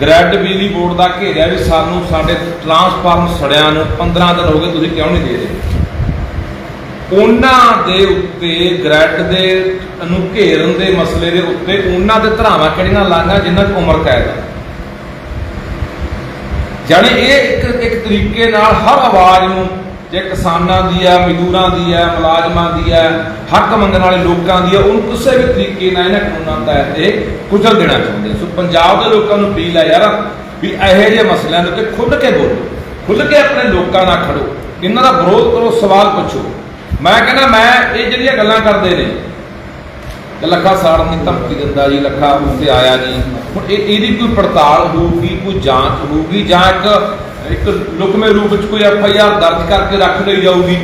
ਗ੍ਰੈਡ ਬਿਜਲੀ ਬੋਰਡ ਦਾ ਘੇਰਿਆ ਵੀ ਸਾਨੂੰ ਸਾਡੇ ਟਰਾਂਸਫਾਰਮ ਸੜਿਆਂ ਨੂੰ 15 ਦਿਨ ਹੋ ਗਏ, ਤੁਸੀਂ ਕਿਉਂ ਨਹੀਂ ਦੇ ਰਹੇ? ਉਹਨਾਂ ਦੇ ਉੱਤੇ ਗ੍ਰੈਡ ਦੇ ਨੂੰ ਘੇਰਨ ਦੇ ਮਸਲੇ ਦੇ ਉੱਤੇ ਉਹਨਾਂ ਦੇ ਧਰਾਵਾਂ ਕਿਹੜੀਆਂ ਲਾਂਘਾਂ ਜਿਨ੍ਹਾਂ 'ਚ ਉਮਰ ਕੈਦ ਹੈ ਜਾਣੀ ਇਹ ਇੱਕ ਇੱਕ ਤਰੀਕੇ ਨਾਲ ਹਰ ਆਵਾਜ਼ ਨੂੰ ਜੇ ਕਿਸਾਨਾਂ ਦੀ ਹੈ ਮਜ਼ਦੂਰਾਂ ਦੀ ਹੈ ਮੁਲਾਜ਼ਮਾਂ ਦੀ ਹੈ ਹੱਕ ਮੰਗਣ ਵਾਲੇ ਲੋਕਾਂ ਦੀ ਹੈ ਉਹਨੂੰ ਕਿਸੇ ਵੀ ਤਰੀਕੇ ਨਾਲ ਇਹਨਾਂ ਕਾਨੂੰਨਾਂ ਤਹਿਤ ਇਹ ਕੁਚਲ ਦੇਣਾ ਚਾਹੁੰਦੇ ਸੋ ਪੰਜਾਬ ਦੇ ਲੋਕਾਂ ਨੂੰ ਅਪੀਲ ਹੈ ਯਾਰ ਵੀ ਇਹੋ ਜਿਹੇ ਮਸਲਿਆਂ ਦੇ ਉੱਤੇ ਖੁੱਲ੍ਹ ਕੇ ਬੋਲੋ, ਖੁੱਲ੍ਹ ਕੇ ਆਪਣੇ ਲੋਕਾਂ ਨਾਲ ਖੜੋ। ਇਹਨਾਂ ਦਾ ਵਿਰੋਧ ਕਰੋ, ਸਵਾਲ ਪੁੱਛੋ। ਮੈਂ ਕਹਿੰਦਾ ਮੈਂ ਇਹ ਜਿਹੜੀਆਂ ਗੱਲਾਂ ਕਰਦੇ ਨੇ ਕਿ ਲੱਖਾ ਸਾੜਨ ਦੀ ਧਮਕੀ ਦਿੰਦਾ ਜੀ ਲੱਖਾ ਉੱਤੇ ਆਇਆ ਨਹੀਂ ਹੁਣ ਇਹ ਇਹਦੀ ਕੋਈ ਪੜਤਾਲ ਹੋਊਗੀ ਕੋਈ ਜਾਂਚ ਹੋਊਗੀ ਜਾਂ ਇੱਕ ਇੱਕ ਲੁਕਮੇ ਰੂਪ ਵਿੱਚ ਕੋਈ ਐਫ ਆਈ ਆਰ ਦਰਜ ਕਰਕੇ ਰੱਖ ਲਈ ਜਾਊਗੀ?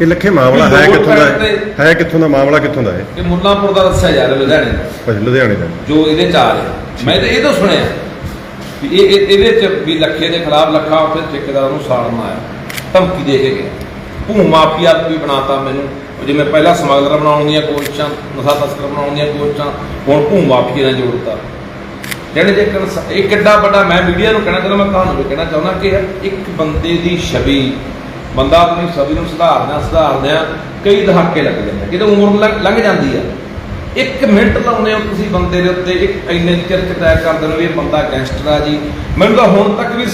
ਇਹ ਲੱਖੇ ਮਾਮਲਾ ਹੈ ਕਿੱਥੋਂ ਦਾ ਹੈ? ਤੇ- ਹੈ? ਕਿੱਥੋਂ ਦਾ? ਮਾਮਲਾ ਕਿੱਥੋਂ ਦਾ ਹੈ? ਇਹ ਮੁੱਲਾਂਪੁਰ ਦਾ ਦੱਸਿਆ ਜਾ ਰਿਹਾ ਲੁਧਿਆਣੇ ਦਾ। ਭਾਜੀ ਲੁਧਿਆਣੇ ਦਾ। ਜੋ ਇਹਦੇ ਚ ਆ ਰਿਹਾ। ਮੈਂ ਤਾਂ ਇਹ ਤੋਂ ਸੁਣਿਆ ਵੀ ਇਹ ਇਹ- ਇਹਦੇ ਚ ਵੀ ਲੱਖੇ ਦੇ ਖਿਲਾਫ ਲੱਖਾ ਉੱਥੇ ਠੇਕੇਦਾਰ ਨੂੰ ਸਾੜਨ ਆਇਆ ਧਮਕੀ ਦੇ ਕੇ ਗਿਆ ਭੂ ਮਾਫੀਆ ਵੀ ਬਣਾਤਾ ਮੈਨੂੰ। ਜਿਵੇਂ ਪਹਿਲਾਂ ਸਮਗਲਰ ਬਣਾਉਣ ਦੀਆਂ ਕੋਸ਼ਿਸ਼ਾਂ ਨਸ਼ਾ ਤਸਕਰ ਬਣਾਉਣ ਦੀਆਂ ਕੋਸ਼ਿਸ਼ਾਂ ਹੁਣ ਭੂ ਮਾਫੀਆ ਨਾਲ ਜੋੜਤਾ। ਜਿਹੜੇ ਜੇ ਇਹ ਕਿੱਡਾ ਵੱਡਾ ਮੈਂ ਮੀਡੀਆ ਨੂੰ ਕਹਿਣਾ ਚਾਹੁੰਦਾ ਮੈਂ ਤੁਹਾਨੂੰ ਵੀ ਕਹਿਣਾ ਚਾਹੁੰਦਾ ਕਿ ਇੱਕ ਬੰਦੇ ਦੀ ਛਵੀ, ਬੰਦਾ ਆਪਣੀ ਛਵੀ ਨੂੰ ਸੁਧਾਰਨਾ ਸੁਧਾਰਦਿਆਂ ਕਈ ਦਹਾਕੇ ਲੱਗ ਜਾਂਦੇ ਕਿਤੇ ਉਮਰ ਲੰਘ- ਲੰਘ ਜਾਂਦੀ ਆ। ਇੱਕ ਮਿੰਟ ਲਾਉਂਦੇ ਹੋ ਤੁਸੀਂ ਬੰਦੇ ਦੇ ਉੱਤੇ, ਇੱਕ ਇੰਨੇ ਚਿਰ ਤੈਅ ਕਰ ਦਿੰਦੇ ਹੋ ਵੀ ਇਹ ਬੰਦਾ ਗੈਂਗਸਟਰ ਆ ਜੀ। ਮੈਨੂੰ ਤਾਂ ਹੁਣ ਤੱਕ ਵੀ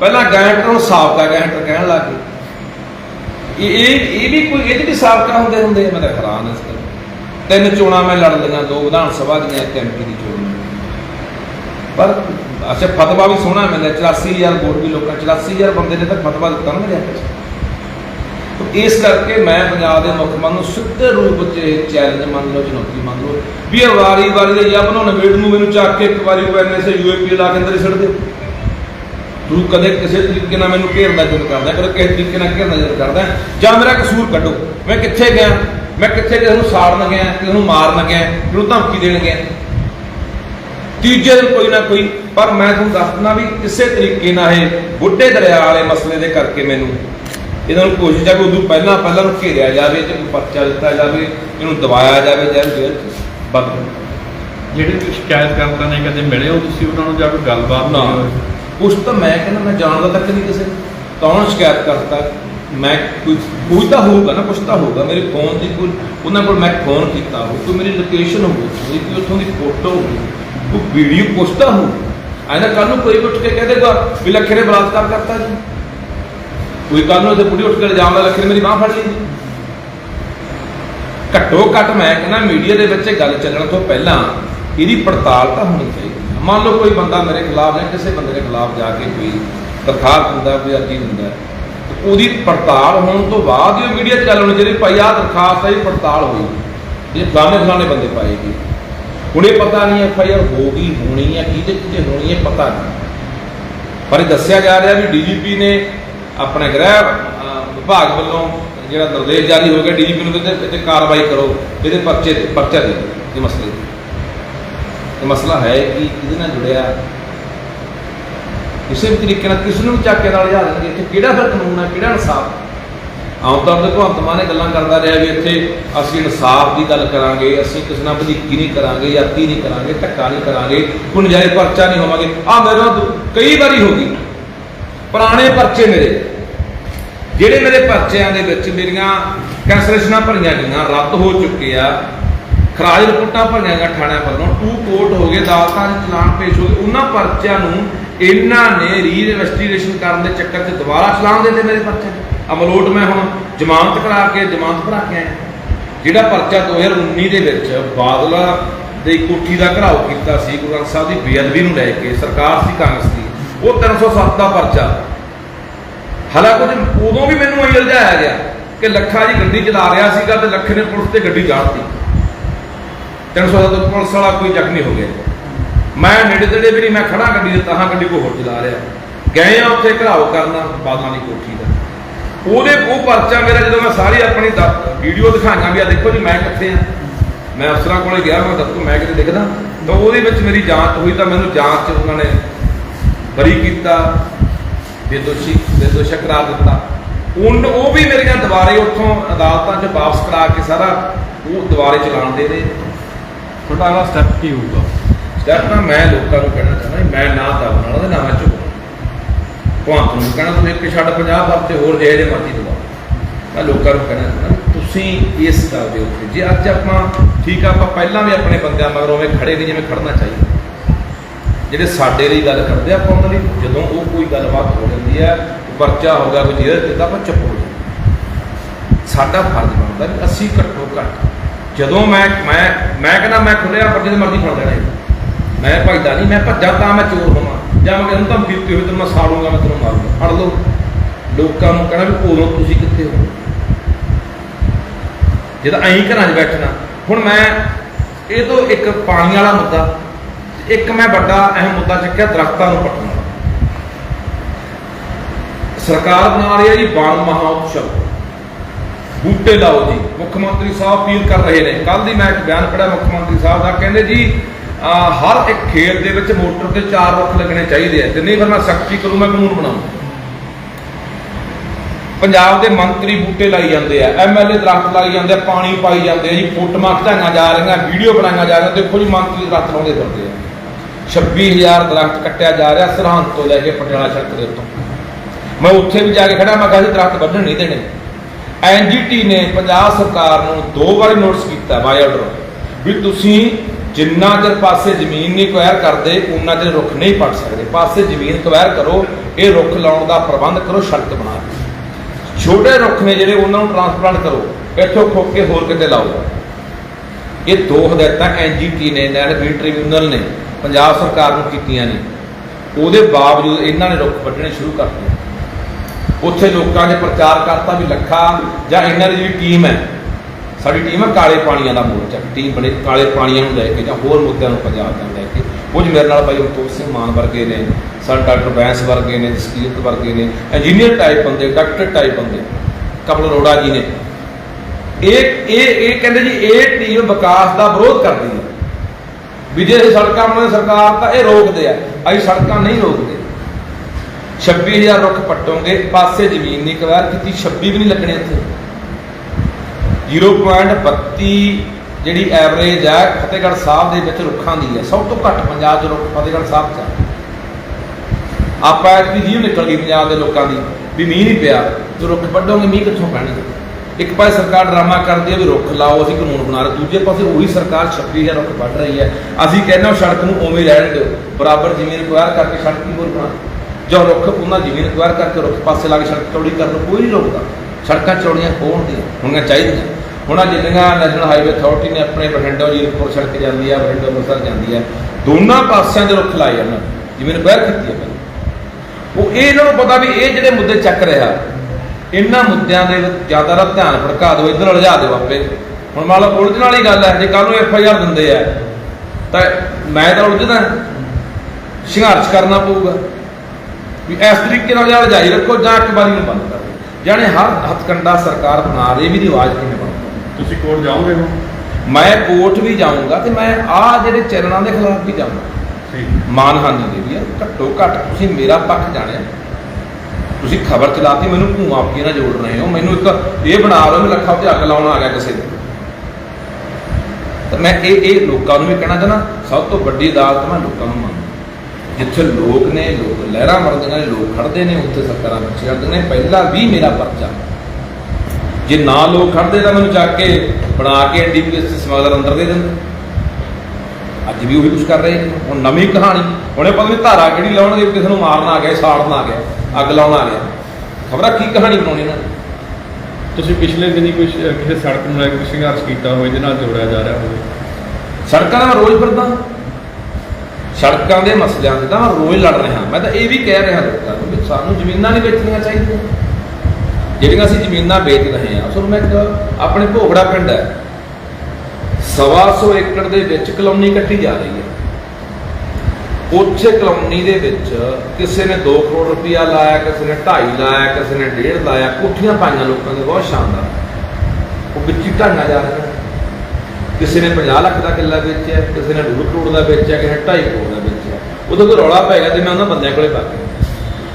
ਪਹਿਲਾਂ ਗੈਂਗਸਟਰ ਨੂੰ ਸਾਬਕਾ ਗੈਂਗਸਟਰ ਕਹਿਣ ਲੱਗ ਗਏ। ਇਹ ਇਹ ਵੀ ਕੋਈ ਇਹਦੇ ਵੀ ਸਾਬਕਾ ਹੁੰਦੇ ਹੁੰਦੇ ਮੈਂ ਤਾਂ ਹੈਰਾਨ ਇਸ ਗੱਲ ਤਿੰਨ ਚੋਣਾਂ ਮੈਂ ਲੜ ਲਈਆਂ, ਦੋ ਵਿਧਾਨ ਸਭਾ ਦੀਆਂ, ਇੱਕ ਐਮਪੀ ਦੀ ਚੋਣ। ਪਰ ਅੱਛਾ, ਫਤਵਾ ਵੀ ਸੋਹਣਾ ਮਿਲਿਆ 84000 ਵੋਟ ਵੀ ਲੋਕਾਂ 84000 ਬੰਦੇ ਨੇ ਤਾਂ ਫਤਵਾ ਦਿੱਤਾ ਨਾ ਮੇਰੇ ਇਸ ਕਰਕੇ ਮੈਂ ਪੰਜਾਬ ਦੇ ਮੁੱਖ ਮੰਤਰੀ ਨੂੰ ਸਿੱਧੇ ਰੂਪ 'ਚ ਚੈਲੰਜ ਮੰਨ ਲਓ, ਚੁਣੌਤੀ ਮੰਨ ਲਓ, ਵੀ ਇਹ ਵਾਰੀ ਵਾਰੀ ਦੇ ਜਾਂ ਬਣਾਉਣ ਵੇੜ ਨੂੰ ਮੈਨੂੰ ਚੱਕ ਕੇ ਇੱਕ ਵਾਰੀ ਉਹ ਐਨਐਸਏ ਯੂਏਪੀ ਲਾ ਕੇ ਅੰਦਰ ਹੀ ਛੱਡ ਦਿਓ। ਤੂੰ ਕਦੇ ਕਿਸੇ ਤਰੀਕੇ ਨਾਲ ਮੈਨੂੰ ਘੇਰਦਾ ਜਦ ਕਰਦਾ ਕਦੇ ਕਿਸੇ ਤਰੀਕੇ ਨਾਲ ਘੇਰਦਾ ਜਦ ਕਰਦਾ ਜਾਂ ਮੇਰਾ ਕਸੂਰ ਕੱਢੋ। ਮੈਂ ਕਿੱਥੇ ਗਿਆ? ਮੈਂ ਕਿੱਥੇ ਕਿਸੇ ਨੂੰ ਸਾੜਨ ਗਿਆ ਕਿਸੇ ਨੂੰ ਮਾਰਨ ਗਿਆ ਕਿਹਨੂੰ ਧਮਕੀ ਦੇਣ ਗਿਆ? ਤੀਜੇ ਦਿਨ ਕੋਈ ਨਾ ਕੋਈ ਪਰ ਮੈਂ ਤੁਹਾਨੂੰ ਦੱਸਣਾ ਵੀ ਕਿਸੇ ਤਰੀਕੇ ਨਾਲ ਇਹ ਬੁੱਢੇ ਦਰਿਆ ਵਾਲੇ ਮਸਲੇ ਦੇ ਕਰਕੇ ਮੈਨੂੰ ਇਹਨਾਂ ਨੂੰ ਕੋਸ਼ਿਸ਼ ਆ ਕਿ ਉਦੋਂ ਪਹਿਲਾਂ ਪਹਿਲਾਂ ਨੂੰ ਘੇਰਿਆ ਜਾਵੇ ਤੇ ਪਰਚਾ ਦਿੱਤਾ ਜਾਵੇ ਇਹਨੂੰ ਦਬਾਇਆ ਜਾਵੇ ਜਾਂ ਜੇਲ੍ਹ ਬੰਦ ਜਿਹੜੇ ਵੀ ਸ਼ਿਕਾਇਤ ਕਰਤਾ ਨੇ ਕਦੇ ਮਿਲੇ ਹੋ ਤੁਸੀਂ ਉਹਨਾਂ ਨੂੰ ਜਾ ਕੇ ਗੱਲਬਾਤ ਨਾ? ਕੁਛ ਤਾਂ ਮੈਂ ਕਹਿੰਦਾ, ਮੈਂ ਜਾਣਦਾ ਤੱਕ ਨਹੀਂ ਕਿਸੇ। ਨੂੰ। ਕੌਣ ਸ਼ਿਕਾਇਤ ਕਰਤਾ ਮੈਂ ਕੋਈ ਕੋਈ ਤਾਂ ਹੋਊਗਾ ਨਾ, ਕੁਛ ਤਾਂ ਹੋਊਗਾ। ਮੇਰੇ ਫੋਨ ਦੀ ਕੋਈ ਉਹਨਾਂ ਕੋਲ ਮੈਂ ਫੋਨ ਕੀਤਾ ਹੋ ਕੋਈ ਮੇਰੀ ਲੋਕੇਸ਼ਨ ਹੋਊਗੀ ਕੋਈ ਉੱਥੋਂ ਦੀ ਫੋਟੋ ਹੋਊਗੀ ਕੋਈ ਵੀਡੀਓ ਕੁਛ ਤਾਂ ਐਨਾ ਕੱਲ ਨੂੰ ਕੋਈ ਉੱਠ ਕੇ ਕਹਿ ਦੇਗਾ ਵੀ ਲੱਖੇ ਨੇ ਬਲਾਤਕਾਰ ਕਰਤਾ ਜੀ। ਕੋਈ ਕੱਲ ਨੂੰ ਤੇ ਬੁੜੀ ਉੱਠ ਕੇ ਇਲਜ਼ਾਮ ਲਾ ਲੱਖੇ ਨੇ ਮੇਰੀ ਬਾਹ ਫੜ ਲਈ ਜੀ। ਘੱਟੋ ਘੱਟ ਮੈਂ ਕਹਿੰਦਾ ਮੀਡੀਆ ਦੇ ਵਿੱਚ ਗੱਲ ਚੱਲਣ ਤੋਂ ਪਹਿਲਾਂ ਇਹਦੀ ਪੜਤਾਲ ਤਾਂ ਹੋਣੀ ਚਾਹੀਦੀ। ਮੰਨ ਲਓ ਕੋਈ ਬੰਦਾ ਮੇਰੇ ਖਿਲਾਫ ਜਾਂ ਕਿਸੇ ਬੰਦੇ ਦੇ ਖਿਲਾਫ ਜਾ ਕੇ ਕੋਈ ਦਰਖਾਸਤ ਦਿੰਦਾ, ਕੋਈ ਅਰਜ਼ੀ ਦਿੰਦਾ ਉਹਦੀ ਪੜਤਾਲ ਹੋਣ ਤੋਂ ਬਾਅਦ ਹੀ ਮੀਡੀਆ 'ਚ ਗੱਲ ਹੋਣੀ ਚਾਹੀਦੀ, ਭਾਈ ਆਹ ਦਰਖਾਸਤ ਹੈ ਇਹ ਪੜਤਾਲ ਹੋਈ। ਇਹ ਫਲਾਣੇ ਫਲਾਣੇ ਬੰਦੇ ਪਾਏ ਗਏ। ਹੁਣ ਇਹ ਪਤਾ ਨਹੀਂ ਐਫ ਆਈ ਆਰ ਹੋ ਗਈ, ਹੋਣੀ ਹੈ, ਕਿਹਦੇ ਕਿਹਦੇ ਹੋਣੀ ਹੈ, ਪਤਾ ਨਹੀਂ। ਪਰ ਇਹ ਦੱਸਿਆ ਜਾ ਰਿਹਾ ਵੀ ਡੀਜੀਪੀ ਨੇ ਆਪਣੇ ਗ੍ਰਹਿ ਵਿਭਾਗ ਵੱਲੋਂ ਜਿਹੜਾ ਨਿਰਦੇਸ਼ ਜਾਰੀ ਹੋ ਗਿਆ, ਡੀਜੀਪੀ ਨੂੰ ਕਹਿੰਦੇ ਤੇ ਕਾਰਵਾਈ ਕਰੋ, ਇਹਦੇ ਪਰਚੇ ਤੇ ਪਰਚਾ ਦੇ ਦਿਓ, ਇਹ ਮਸਲੇ ਤੇ ਮਸਲਾ ਹੈ ਕਿ ਇਹਦੇ ਨਾਲ ਜੁੜਿਆ ਕਿਸੇ ਵੀ ਤਰੀਕੇ ਨਾਲ ਕਿਸ ਨੂੰ ਵੀ ਨਾਲ ਲਿਆ ਦੇਣਗੇ। ਇੱਥੇ ਕਿਹੜਾ ਫਿਰ ਕਾਨੂੰਨ ਹੈ? ਕਿਹੜਾ ਇਨਸਾਫ? ਆਮ ਤੌਰ ਤੇ ਭਗਵੰਤ ਮਾਨ ਇਹ ਗੱਲਾਂ ਕਰਦਾ ਰਿਹਾ ਵੀ ਇੱਥੇ ਅਸੀਂ ਇਨਸਾਫ ਦੀ ਗੱਲ ਕਰਾਂਗੇ, ਅਸੀਂ ਕਿਸੇ ਨਾਲ ਵਧੀਕੀ ਨਹੀਂ ਕਰਾਂਗੇ, ਯਾਤੀ ਨਹੀਂ ਕਰਾਂਗੇ, ਧੱਕਾ ਨਹੀਂ ਕਰਾਂਗੇ ਕੋਈ ਨਜਾਇਜ਼ ਪਰਚਾ ਨਹੀਂ ਹੋਵਾਂਗੇ। ਆ ਮੇਰਾ ਦੋ- ਕਈ ਵਾਰੀ ਹੋ ਗਈ। ਪੁਰਾਣੇ ਪਰਚੇ ਮੇਰੇ। ਜਿਹੜੇ ਮੇਰੇ ਪਰਚਿਆਂ ਦੇ ਵਿੱਚ ਮੇਰੀਆਂ ਕੈਂਸਲੇਸ਼ਨਾਂ ਭਰੀਆਂ ਗਈਆਂ, ਰੱਦ ਹੋ ਚੁੱਕੇ ਆ। ਖਰਾਜ ਰਿਪੋਰਟਾਂ ਭਰੀਆਂ ਗਈਆਂ ਥਾਣਿਆਂ ਵੱਲੋਂ। ਟੂ ਕੋਰਟ ਹੋ ਗਏ, ਅਦਾਲਤਾਂ 'ਚ ਚਲਾਨ ਪੇਸ਼ ਹੋ ਗਏ। ਉਹਨਾਂ ਪਰਚਿਆਂ ਨੂੰ ਇਹਨਾਂ ਨੇ ਰੀ ਇਨਵੈਸਟੀਗੇਸ਼ਨ ਕਰਨ ਦੇ ਚੱਕਰ 'ਚ ਦੁਬਾਰਾ ਚਲਾਨ ਦੇ ਦਿੱਤੇ ਮੇਰੇ ਪਰਚੇ ਅਮਲੋਟ ਮੈਂ ਹੁਣ ਜ਼ਮਾਨਤ ਕਰਾ ਕੇ, ਜ਼ਮਾਨਤ ਭਰਾ ਕੇ ਆਇਆ। ਜਿਹੜਾ ਪਰਚਾ 2019 ਦੇ ਵਿੱਚ ਬਾਦਲਾ ਦੇ ਕੋਠੀ ਦਾ ਘਰਾਓ ਕੀਤਾ ਸੀ, ਗੁਰੂ ਗ੍ਰੰਥ ਸਾਹਿਬ ਦੀ ਬੇਅਦਬੀ ਨੂੰ ਲੈ ਕੇ ਸਰਕਾਰ ਸੀ, ਕਾਂਗਰਸ ਦੀ, ਉਹ 307 ਦਾ ਪਰਚਾ। ਹਾਲਾਂਕਿ ਉਦੋਂ ਵੀ ਮੈਨੂੰ ਇਹ ਉਲਝਾਇਆ ਗਿਆ ਕਿ ਲੱਖਾ ਜੀ ਗੱਡੀ ਚਲਾ ਰਿਹਾ ਸੀਗਾ ਤੇ ਲੱਖੇ ਨੇ ਪੁਲਿਸ ਤੇ ਗੱਡੀ ਚਾੜਤੀ 300 ਦਾ ਪੁਲਿਸ ਵਾਲਾ ਕੋਈ ਜ਼ਖਮੀ ਹੋ ਗਿਆ ਮੈਂ ਨੇੜੇ ਤੇੜੇ ਵੀ ਨਹੀਂ, ਮੈਂ ਖੜਾ ਗੱਡੀ ਦੇ ਤਾਹਾਂ ਗੱਡੀ ਕੋ ਹੋਰ ਚਲਾ ਰਿਹਾ। ਗਏ ਆ ਉੱਥੇ ਘਰਾਓ ਕਰਨਾ ਬਾਦਲਾਂ ਦੀ ਕੋਠੀ ਦਾ। ਉਹਦੇ ਉਹ ਪਰਚਾ ਮੇਰਾ ਜਦੋਂ ਮੈਂ ਸਾਰੀ ਆਪਣੀ ਵੀਡੀਓ ਦਿਖਾਈਆਂ ਵੀ ਆ, ਦੇਖੋ ਜੀ, ਮੈਂ ਕਿੱਥੇ ਆ। ਮੈਂ ਅਫਸਰਾਂ ਕੋਲੇ ਗਿਆ, ਮੈਂ ਦੱਸੋ, ਮੈਂ ਕਿਤੇ ਦਿਖਦਾ। ਤਾਂ ਉਹਦੇ ਵਿੱਚ ਮੇਰੀ ਜਾਂਚ ਹੋਈ ਤਾਂ ਮੈਨੂੰ ਜਾਂਚ 'ਚ ਉਹਨਾਂ ਨੇ ਬਰੀ ਕੀਤਾ, ਬੇਦੋਸ਼ੀ ਬੇਦੋਸ਼ਾ ਕਰਾਰ ਦਿੱਤਾ। ਉਨ ਉਹ ਵੀ ਮੇਰੀਆਂ ਦੁਬਾਰੇ ਉੱਥੋਂ ਅਦਾਲਤਾਂ 'ਚ ਵਾਪਸ ਕਰਾ ਕੇ ਸਾਰਾ ਉਹ ਦੁਬਾਰੇ ਚਲਾਣ ਦੇ ਰਹੇ। ਤੁਹਾਡਾ ਅਗਲਾ ਸਟੈਪ ਕੀ ਹੋਊਗਾ? ਸਟੈਪ ਤਾਂ ਮੈਂ ਲੋਕਾਂ ਨੂੰ ਕਹਿਣਾ ਚਾਹੁੰਦਾ ਮੈਂ ਨਾ ਦਬਣ ਵਾਲਾ ਤੇ ਨਾ ਮੈਂ ਭਗਵੰਤ ਨੂੰ ਕਹਿਣਾ ਤੁਸੀਂ ਇੱਕ ਛੱਡ 50 ਹਫ਼ਤੇ ਹੋਰ ਜੇ ਇਹਦੇ ਮਰਜ਼ੀ ਦਵਾ। ਮੈਂ ਲੋਕਾਂ ਨੂੰ ਕਹਿਣਾ ਚਾਹੁੰਦਾ, ਤੁਸੀਂ ਇਸ ਗੱਲ ਦੇ ਉੱਤੇ, ਜੇ ਅੱਜ ਆਪਾਂ, ਠੀਕ ਆ, ਆਪਾਂ ਪਹਿਲਾਂ ਵੀ ਆਪਣੇ ਬੰਦਿਆਂ ਮਗਰ ਉਵੇਂ ਖੜੇ ਨਹੀਂ ਜਿਵੇਂ ਖੜਨਾ ਚਾਹੀਦਾ। ਜਿਹੜੇ ਸਾਡੇ ਲਈ ਗੱਲ ਕਰਦੇ ਆਪਾਂ ਉਹਨਾਂ ਲਈ, ਜਦੋਂ ਉਹ ਕੋਈ ਗੱਲਬਾਤ ਹੋ ਜਾਂਦੀ ਹੈ, ਪਰਚਾ ਹੋ ਗਿਆ, ਕੋਈ ਜੇਲ੍ਹ ਤੇ ਆਪਾਂ ਚੁੱਪ ਹੋ ਜਾਂਦੇ ਸਾਡਾ ਫਰਜ਼ ਬਣਦਾ ਵੀ ਅਸੀਂ ਘੱਟੋ ਘੱਟ ਜਦੋਂ ਮੈਂ ਮੈਂ ਮੈਂ ਕਹਿੰਦਾ ਮੈਂ ਖੁੱਲਿਆ ਪਰ ਜਿਹਦੇ ਮਰਜ਼ੀ ਫੜ ਲੈਣਾ ਇਹ। ਮੈਂ ਭੱਜਦਾ ਨਹੀਂ, ਮੈਂ ਭੱਜਾਂ ਤਾਂ ਮੈਂ ਚੋਰ ਹੋਵਾਂ। ਜਾਂ ਮੈਂ ਕਹਿੰਦਾ ਤਾਂ ਕੀਤੀ ਹੋਈ ਤੈਨੂੰ ਮੈਂ ਸਾੜੂਗਾ, ਮੈਂ ਤੈਨੂੰ ਮਾਰੂਗਾ। ਫੜ ਲਓ। ਲੋਕਾਂ ਨੂੰ ਕਹਿਣਾ ਵੀ ਉਦੋਂ ਤੁਸੀਂ ਕਿੱਥੇ ਹੋ? ਜਦੋਂ ਐਂ ਘਰਾਂ 'ਚ ਬੈਠਣਾ, ਹੁਣ ਮੈਂ, ਇਹ ਤੋਂ ਇੱਕ ਪਾਣੀ ਵਾਲਾ ਮੁੱਦਾ, ਇੱਕ ਮੈਂ ਵੱਡਾ ਅਹਿਮ ਮੁੱਦਾ ਚੱਕਿਆ ਦਰਖਤਾਂ ਨੂੰ ਪੱਟਣ ਸਰਕਾਰ ਬਣਾ ਰਹੀ ਹੈ ਜੀ ਵਣ ਮਹਾਉਤਸਵ ਬੂਟੇ ਲਾਓ ਜੀ। ਮੁੱਖ ਮੰਤਰੀ ਸਾਹਿਬ ਅਪੀਲ ਕਰ ਰਹੇ ਨੇ। ਕੱਲ ਦੀ ਮੈਂ ਇੱਕ ਬਿਆਨ ਪੜਿਆ ਮੁੱਖ ਮੰਤਰੀ ਸਾਹਿਬ ਦਾ। ਕਹਿੰਦੇ ਜੀ ਅਹ ਹਰ ਇੱਕ ਖੇਤ ਦੇ ਵਿੱਚ ਮੋਟਰ ਤੇ ਚਾਰ ਰੁੱਖ ਲੱਗਣੇ ਚਾਹੀਦੇ ਆ। ਤੇ ਨਹੀਂ ਫਿਰ ਮੈਂ ਸਖਤੀ ਕਰੂੰ, ਮੈਂ ਕਾਨੂੰਨ ਬਣਾਉਂ। ਪੰਜਾਬ ਦੇ ਮੰਤਰੀ ਬੂਟੇ ਲਾਈ ਜਾਂਦੇ ਆ ਐਮਐਲਏ ਦਰਖਤ ਲਾਈ ਜਾਂਦੇ ਆ, ਪਾਣੀ ਪਾਈ ਜਾਂਦੇ ਆ ਜੀ, ਫੋਟੋਆਂ ਖਿਚਾਈਆਂ ਜਾ ਰਹੀਆਂ, ਵੀਡੀਓ ਬਣਾਈਆਂ ਜਾ ਰਹੀਆਂ। ਦੇਖੋ ਜੀ, ਮੰਤਰੀ ਦਰਖਤ ਲਾਉਂਦੇ ਫਿਰਦੇ ਆ। 26000 ਦਰਖਤ ਕੱਟਿਆ ਜਾ ਰਿਹਾ ਸਰਹੰਦ ਤੋਂ ਲੈ ਕੇ ਪਟਿਆਲਾ ਸੜਕ ਦੇ ਉੱਤੋਂ। ਮੈਂ ਉੱਥੇ ਵੀ ਜਾ ਕੇ ਖੜਾ ਮੈਂ ਕਿਹਾ ਸੀ ਦਰਖਤ ਵੱਢਣ ਨਹੀਂ ਦੇਣੇ। ਐਨਜੀਟੀ ਨੇ ਪੰਜਾਬ ਸਰਕਾਰ ਨੂੰ ਦੋ ਵਾਰੀ ਨੋਟਿਸ ਕੀਤਾ ਬਾਈ ਆਰਡਰ। ਵੀ ਤੁਸੀਂ ਜਿੰਨਾ ਚਿਰ ਪਾਸੇ ਜ਼ਮੀਨ ਨਹੀਂ ਕੁਐਰ ਕਰਦੇ ਉਹਨਾਂ ਚਿਰ ਰੁੱਖ ਨਹੀਂ ਪੱਟ ਸਕਦੇ। ਪਾਸੇ ਜ਼ਮੀਨ ਕੁਐਰ ਕਰੋ, ਇਹ ਰੁੱਖ ਲਾਉਣ ਦਾ ਪ੍ਰਬੰਧ ਕਰੋ ਸੜਕ ਬਣਾ ਦਿਓ। ਛੋਟੇ ਰੁੱਖ ਨੇ ਜਿਹੜੇ, ਉਹਨਾਂ ਨੂੰ ਟ੍ਰਾਂਸਪਲਾਂਟ ਕਰੋ। ਇੱਥੋਂ ਖੋਕ ਕੇ ਹੋਰ ਕਿਤੇ ਲਾਓ। ਇਹ ਦੋ ਹਦਾਇਤਾਂ ਐਨਜੀਟੀ ਨੇ ਨੈਸ਼ਨਲ ਟ੍ਰਿਬਿਊਨਲ ਨੇ, ਪੰਜਾਬ ਸਰਕਾਰ ਨੂੰ ਕੀਤੀਆਂ ਨੇ। ਉਹਦੇ ਬਾਵਜੂਦ ਇਹਨਾਂ ਨੇ ਰੁੱਖ ਵੱਢਣੇ ਸ਼ੁਰੂ ਕਰ ਦਿੱਤੇ। ਉੱਥੇ ਲੋਕਾਂ ਨੇ ਪ੍ਰਚਾਰ ਕਰਤਾ ਵੀ ਲੱਖਾ ਜਾਂ ਇਹਨਾਂ ਦੀ ਜਿਹੜੀ ਟੀਮ ਹੈ, ਸਾਡੀ ਟੀਮ ਹੈ ਕਾਲੇ ਪਾਣੀਆਂ ਦਾ ਮੋਰਚਾ। ਟੀਮ ਬਣੇ ਕਾਲੇ ਪਾਣੀਆਂ ਨੂੰ ਲੈ ਕੇ ਜਾਂ ਹੋਰ ਮੁੱਦਿਆਂ ਨੂੰ ਪੰਜਾਬ ਦਾ ਲੈ ਕੇ। ਕੁਝ ਮੇਰੇ ਨਾਲ ਭਾਈ ਅਮਤੋਜ ਸਿੰਘ ਮਾਨ ਵਰਗੇ ਨੇ ਸਾਡੇ ਡਾਕਟਰ ਬੈਂਸ ਵਰਗੇ ਨੇ, ਜਸਕੀਰਤ ਵਰਗੇ ਨੇ ਇੰਜੀਨੀਅਰ ਟਾਈਪ ਬੰਦੇ ਡਾਕਟਰ ਟਾਈਪ ਬੰਦੇ ਕਪਲ ਅਰੋੜਾ ਜੀ ਨੇ। ਇਹ ਇਹ ਇਹ ਕਹਿੰਦੇ ਜੀ, ਇਹ ਟੀਮ ਵਿਕਾਸ ਦਾ ਵਿਰੋਧ ਕਰਦੀ ਹੈ। ਵੀ ਜੇ ਇਹ ਸੜਕਾਂ ਬਣਾਉਣ ਸਰਕਾਰ ਤਾਂ ਇਹ ਰੋਕਦੇ ਆ। ਅਸੀਂ ਸੜਕਾਂ ਨਹੀਂ ਰੋਕਦੇ। 26000 ਰੁੱਖ ਪੱਟੋਗੇ, ਪਾਸੇ ਜ਼ਮੀਨ ਨਹੀਂ ਕਵਾਰ ਕੀਤੀ 26 ਵੀ ਨਹੀਂ ਲੱਗਣੇ ਇੱਥੇ। 0.32 ਜਿਹੜੀ ਐਵਰੇਜ ਹੈ ਫਤਿਹਗੜ੍ਹ ਸਾਹਿਬ ਦੇ ਵਿੱਚ ਰੁੱਖਾਂ ਦੀ ਹੈ। ਸਭ ਤੋਂ ਘੱਟ ਪੰਜਾਬ 'ਚ ਰੁੱਖ ਫਤਿਹਗੜ੍ਹ ਸਾਹਿਬ 'ਚ ਆਪਾਂ ਇੱਕ ਜੀਵ ਨਿਕਲ ਗਈ ਪੰਜਾਬ ਦੇ ਲੋਕਾਂ ਦੀ, ਵੀ ਮੀਂਹ ਨਹੀਂ ਪਿਆ ਜੋ ਰੁੱਖ ਵੱਢੋਗੇ, ਮੀਂਹ ਕਿੱਥੋਂ ਪੈਣਗੇ? ਇੱਕ ਪਾਸੇ ਸਰਕਾਰ ਡਰਾਮਾ ਕਰਦੀ ਹੈ ਵੀ ਰੁੱਖ ਲਾਓ, ਅਸੀਂ ਕਾਨੂੰਨ ਬਣਾ ਰਹੇ। ਦੂਜੇ ਪਾਸੇ ਉਹੀ ਸਰਕਾਰ 26000 ਰੁੱਖ ਵੱਢ ਰਹੀ ਹੈ। ਅਸੀਂ ਕਹਿੰਦੇ ਹਾਂ, ਸੜਕ ਨੂੰ ਉਵੇਂ ਰਹਿਣ ਦਿਓ। ਬਰਾਬਰ ਜ਼ਮੀਨ ਕੁਆਰ ਕਰਕੇ ਸੜਕ ਹੀ ਹੋਰ ਬਣਾ ਜੋ ਰੁੱਖ ਉਹਨਾਂ ਜ਼ਮੀਨ ਕੁਆਰ ਕਰਕੇ ਰੁੱਖ ਪਾਸੇ ਲਾ ਕੇ ਸੜਕ ਚੌੜੀ ਕਰਨ ਨੂੰ ਕੋਈ ਨਹੀਂ ਰੋਕਦਾ ਸੜਕਾਂ ਚੌੜੀਆਂ ਹੋਣ ਦੀਆਂ ਹੋਣੀਆਂ ਚਾਹੀਦੀਆਂ। ਹੁਣ ਜਿੰਨੀਆਂ ਨੈਸ਼ਨਲ ਹਾਈਵੇ ਅਥਾਰਟੀ ਨੇ ਆਪਣੇ ਬਠਿੰਡਾ ਜੀਰਪੁਰ ਸੜਕ ਜਾਂਦੀ ਹੈ ਬਠਿੰਡਾ, ਅੰਮ੍ਰਿਤਸਰ ਜਾਂਦੀ ਹੈ ਦੋਨਾਂ ਪਾਸਿਆਂ ਦੇ ਰੁੱਖ ਲਾਏ ਜਾਂਦੇ ਜ਼ਮੀਨ ਕੁਆਰ ਕੀਤੀ ਹੈ ਉਹ ਇਹ ਇਹਨਾਂ ਨੂੰ ਪਤਾ ਵੀ ਇਹ ਜਿਹੜੇ ਮੁੱਦੇ ਚੱਕ ਰਿਹਾ ਇਹਨਾਂ ਮੁੱਦਿਆਂ ਦੇ ਵਿੱਚ ਜ਼ਿਆਦਾ ਦਾ ਧਿਆਨ ਭੜਕਾ ਦਿਓ, ਇੱਧਰ ਲਿਜਾ ਦਿਓ ਆਪੇ। ਹੁਣ ਮੰਨ ਲਓ ਉਲਝਣ ਵਾਲੀ ਗੱਲ ਹੈ ਜੇ ਕੱਲ ਨੂੰ ਐਫ ਆਈ ਆਰ ਦਿੰਦੇ ਆ, ਤਾਂ ਮੈਂ ਤਾਂ ਉਲਝਦਾ। ਸੰਘਰਸ਼ ਕਰਨਾ ਪਊਗਾ। ਵੀ ਇਸ ਤਰੀਕੇ ਨਾਲ ਜਾਂ ਜਾਰੀ ਰੱਖੋ ਜਾਂ ਇੱਕ ਵਾਰੀ ਨੂੰ ਬੰਦ ਕਰ ਦਿਓ। ਜਾਣੇ ਹਰ ਹੱਥਕੰਡਾ ਸਰਕਾਰ ਬਣਾ ਰਹੀ ਵੀ ਦੀ ਆਵਾਜ਼ ਕਿਵੇਂ ਬਣਦੀ। ਤੁਸੀਂ ਕੋਰਟ ਜਾਓਗੇ ਹੁਣ? ਮੈਂ ਕੋਰਟ ਵੀ ਜਾਊਂਗਾ ਤੇ ਮੈਂ ਆਹ ਜਿਹੜੇ ਚੈਨਲਾਂ ਦੇ ਖਿਲਾਫ ਵੀ ਜਾਊਂਗਾ। ਠੀਕ ਮਾਨਹਾਨੀ ਦੇ ਵੀ ਆ ਘੱਟੋ ਘੱਟ ਤੁਸੀਂ ਮੇਰਾ ਪੱਖ ਜਾਣਿਆ। ਤੁਸੀਂ ਖਬਰ ਚਲਾਤੀ ਮੈਨੂੰ ਭੂਆ ਆਪੀ ਨਾਲ ਜੋੜ ਰਹੇ ਹੋ ਮੈਨੂੰ ਇੱਕ ਇਹ ਬਣਾ ਲਓ ਮੈਂ ਲੱਖਾਂ ਤੇ ਅੱਗ ਲਾਉਣ ਆ ਗਿਆ ਕਿਸੇ ਦੇ। ਤਾਂ ਮੈਂ ਇਹ ਇਹ ਲੋਕਾਂ ਨੂੰ ਵੀ ਕਹਿਣਾ ਚਾਹੁੰਦਾ ਸਭ ਤੋਂ ਵੱਡੀ ਅਦਾਲਤ ਮੈਂ ਲੋਕਾਂ ਨੂੰ ਮੰਨਦਾ। ਜਿੱਥੇ ਲੋਕ ਨੇ ਲੋਕ ਲਹਿਰਾਂ ਮਰਦੀਆਂ ਨੇ ਲੋਕ ਖੜਦੇ ਨੇ ਉੱਥੇ ਸਰਕਾਰਾਂ ਬੱਚੇ ਖੜਦੇ ਨੇ ਪਹਿਲਾਂ ਵੀ ਮੇਰਾ ਪਰਚਾ। ਜੇ ਨਾ ਲੋਕ ਖੜਦੇ ਤਾਂ ਮੈਨੂੰ ਚੱਕ ਕੇ ਬਣਾ ਕੇ ਐਨਡੀਪੀਐਸ ਦੇ ਸਮਗਲਰ ਅੰਦਰ ਦੇ ਦਿੰਦੇ। ਅੱਜ ਵੀ ਉਹੀ ਕੁਝ ਕਰ ਰਹੇ ਹੁਣ ਨਵੀਂ ਕਹਾਣੀ। ਹੁਣੇ ਪਤਾ ਨਹੀਂ ਧਾਰਾ ਕਿਹੜੀ ਲਾਉਣਗੇ ਕਿਸੇ ਨੂੰ ਮਾਰਨ ਆ ਗਿਆ ਸਾੜਨ ਆ ਗਿਆ ਅੱਗ ਲਾਉਣ ਆ ਗਿਆ। ਖਬਰਾਂ ਕੀ ਕਹਾਣੀ ਬਣਾਉਣੀ ਇਹਨਾਂ ਨੇ? ਤੁਸੀਂ ਪਿਛਲੇ ਦਿਨੀ ਕੁਝ ਕਿਸੇ ਸੜਕ ਨੂੰ ਲੈ ਕੇ ਸੰਘਰਸ਼ ਕੀਤਾ ਹੋਵੇ ਜਿਹਦੇ ਨਾਲ ਜੋੜਿਆ ਜਾ ਰਿਹਾ ਹੋਵੇ। ਸੜਕਾਂ ਦਾ ਰੋਜ਼ ਫਿਰਦਾ। ਸੜਕਾਂ ਦੇ ਮਸਲਿਆਂ ਤੇ ਤਾਂ ਰੋਜ਼ ਲੜ ਰਿਹਾ ਮੈਂ ਤਾਂ ਇਹ ਵੀ ਕਹਿ ਰਿਹਾ ਲੋਕਾਂ ਨੂੰ ਵੀ ਸਾਨੂੰ ਜ਼ਮੀਨਾਂ ਨਹੀਂ ਵੇਚਣੀਆਂ ਚਾਹੀਦੀਆਂ। ਜਿਹੜੀਆਂ ਅਸੀਂ ਜ਼ਮੀਨਾਂ ਵੇਚ ਰਹੇ ਹਾਂ ਅਸਲ ਮੈਂ ਇੱਕ ਆਪਣੇ ਭੋਗੜਾ ਪਿੰਡ ਹੈ। ਸਵਾ ਸੌ ਏਕੜ ਦੇ ਵਿੱਚ ਕਲੋਨੀ ਕੱਟੀ ਜਾ ਰਹੀ ਹੈ। ਉੱਥੇ ਕਲੋਨੀ ਦੇ ਵਿੱਚ ਕਿਸੇ ਨੇ 2 ਕਰੋੜ ਰੁਪਇਆ ਲਾਇਆ, ਕਿਸੇ ਨੇ 2.5 ਲਾਇਆ, ਕਿਸੇ ਨੇ 1.5 ਲਾਇਆ, ਕੋਠੀਆਂ ਪਾਈਆਂ ਲੋਕਾਂ ਦੇ, ਬਹੁਤ ਸ਼ਾਨਦਾਰ। ਉਹ ਵਿੱਚ ਹੀ ਢਾਈਆਂ ਜਾ ਰਹੀਆਂ। ਕਿਸੇ ਨੇ 50 ਲੱਖ ਦਾ ਕਿੱਲਾ ਵੇਚਿਆ, ਕਿਸੇ ਨੇ 2 ਕਰੋੜ ਦਾ ਵੇਚਿਆ, ਕਿਸੇ ਨੇ 2.5 ਕਰੋੜ ਦਾ ਵੇਚਿਆ। ਉਦੋਂ ਕੋਈ ਰੌਲਾ ਪੈ ਗਿਆ ਤੇ ਮੈਂ ਉਹਨਾਂ ਬੰਦਿਆਂ ਕੋਲੇ ਪਾ ਗਿਆ।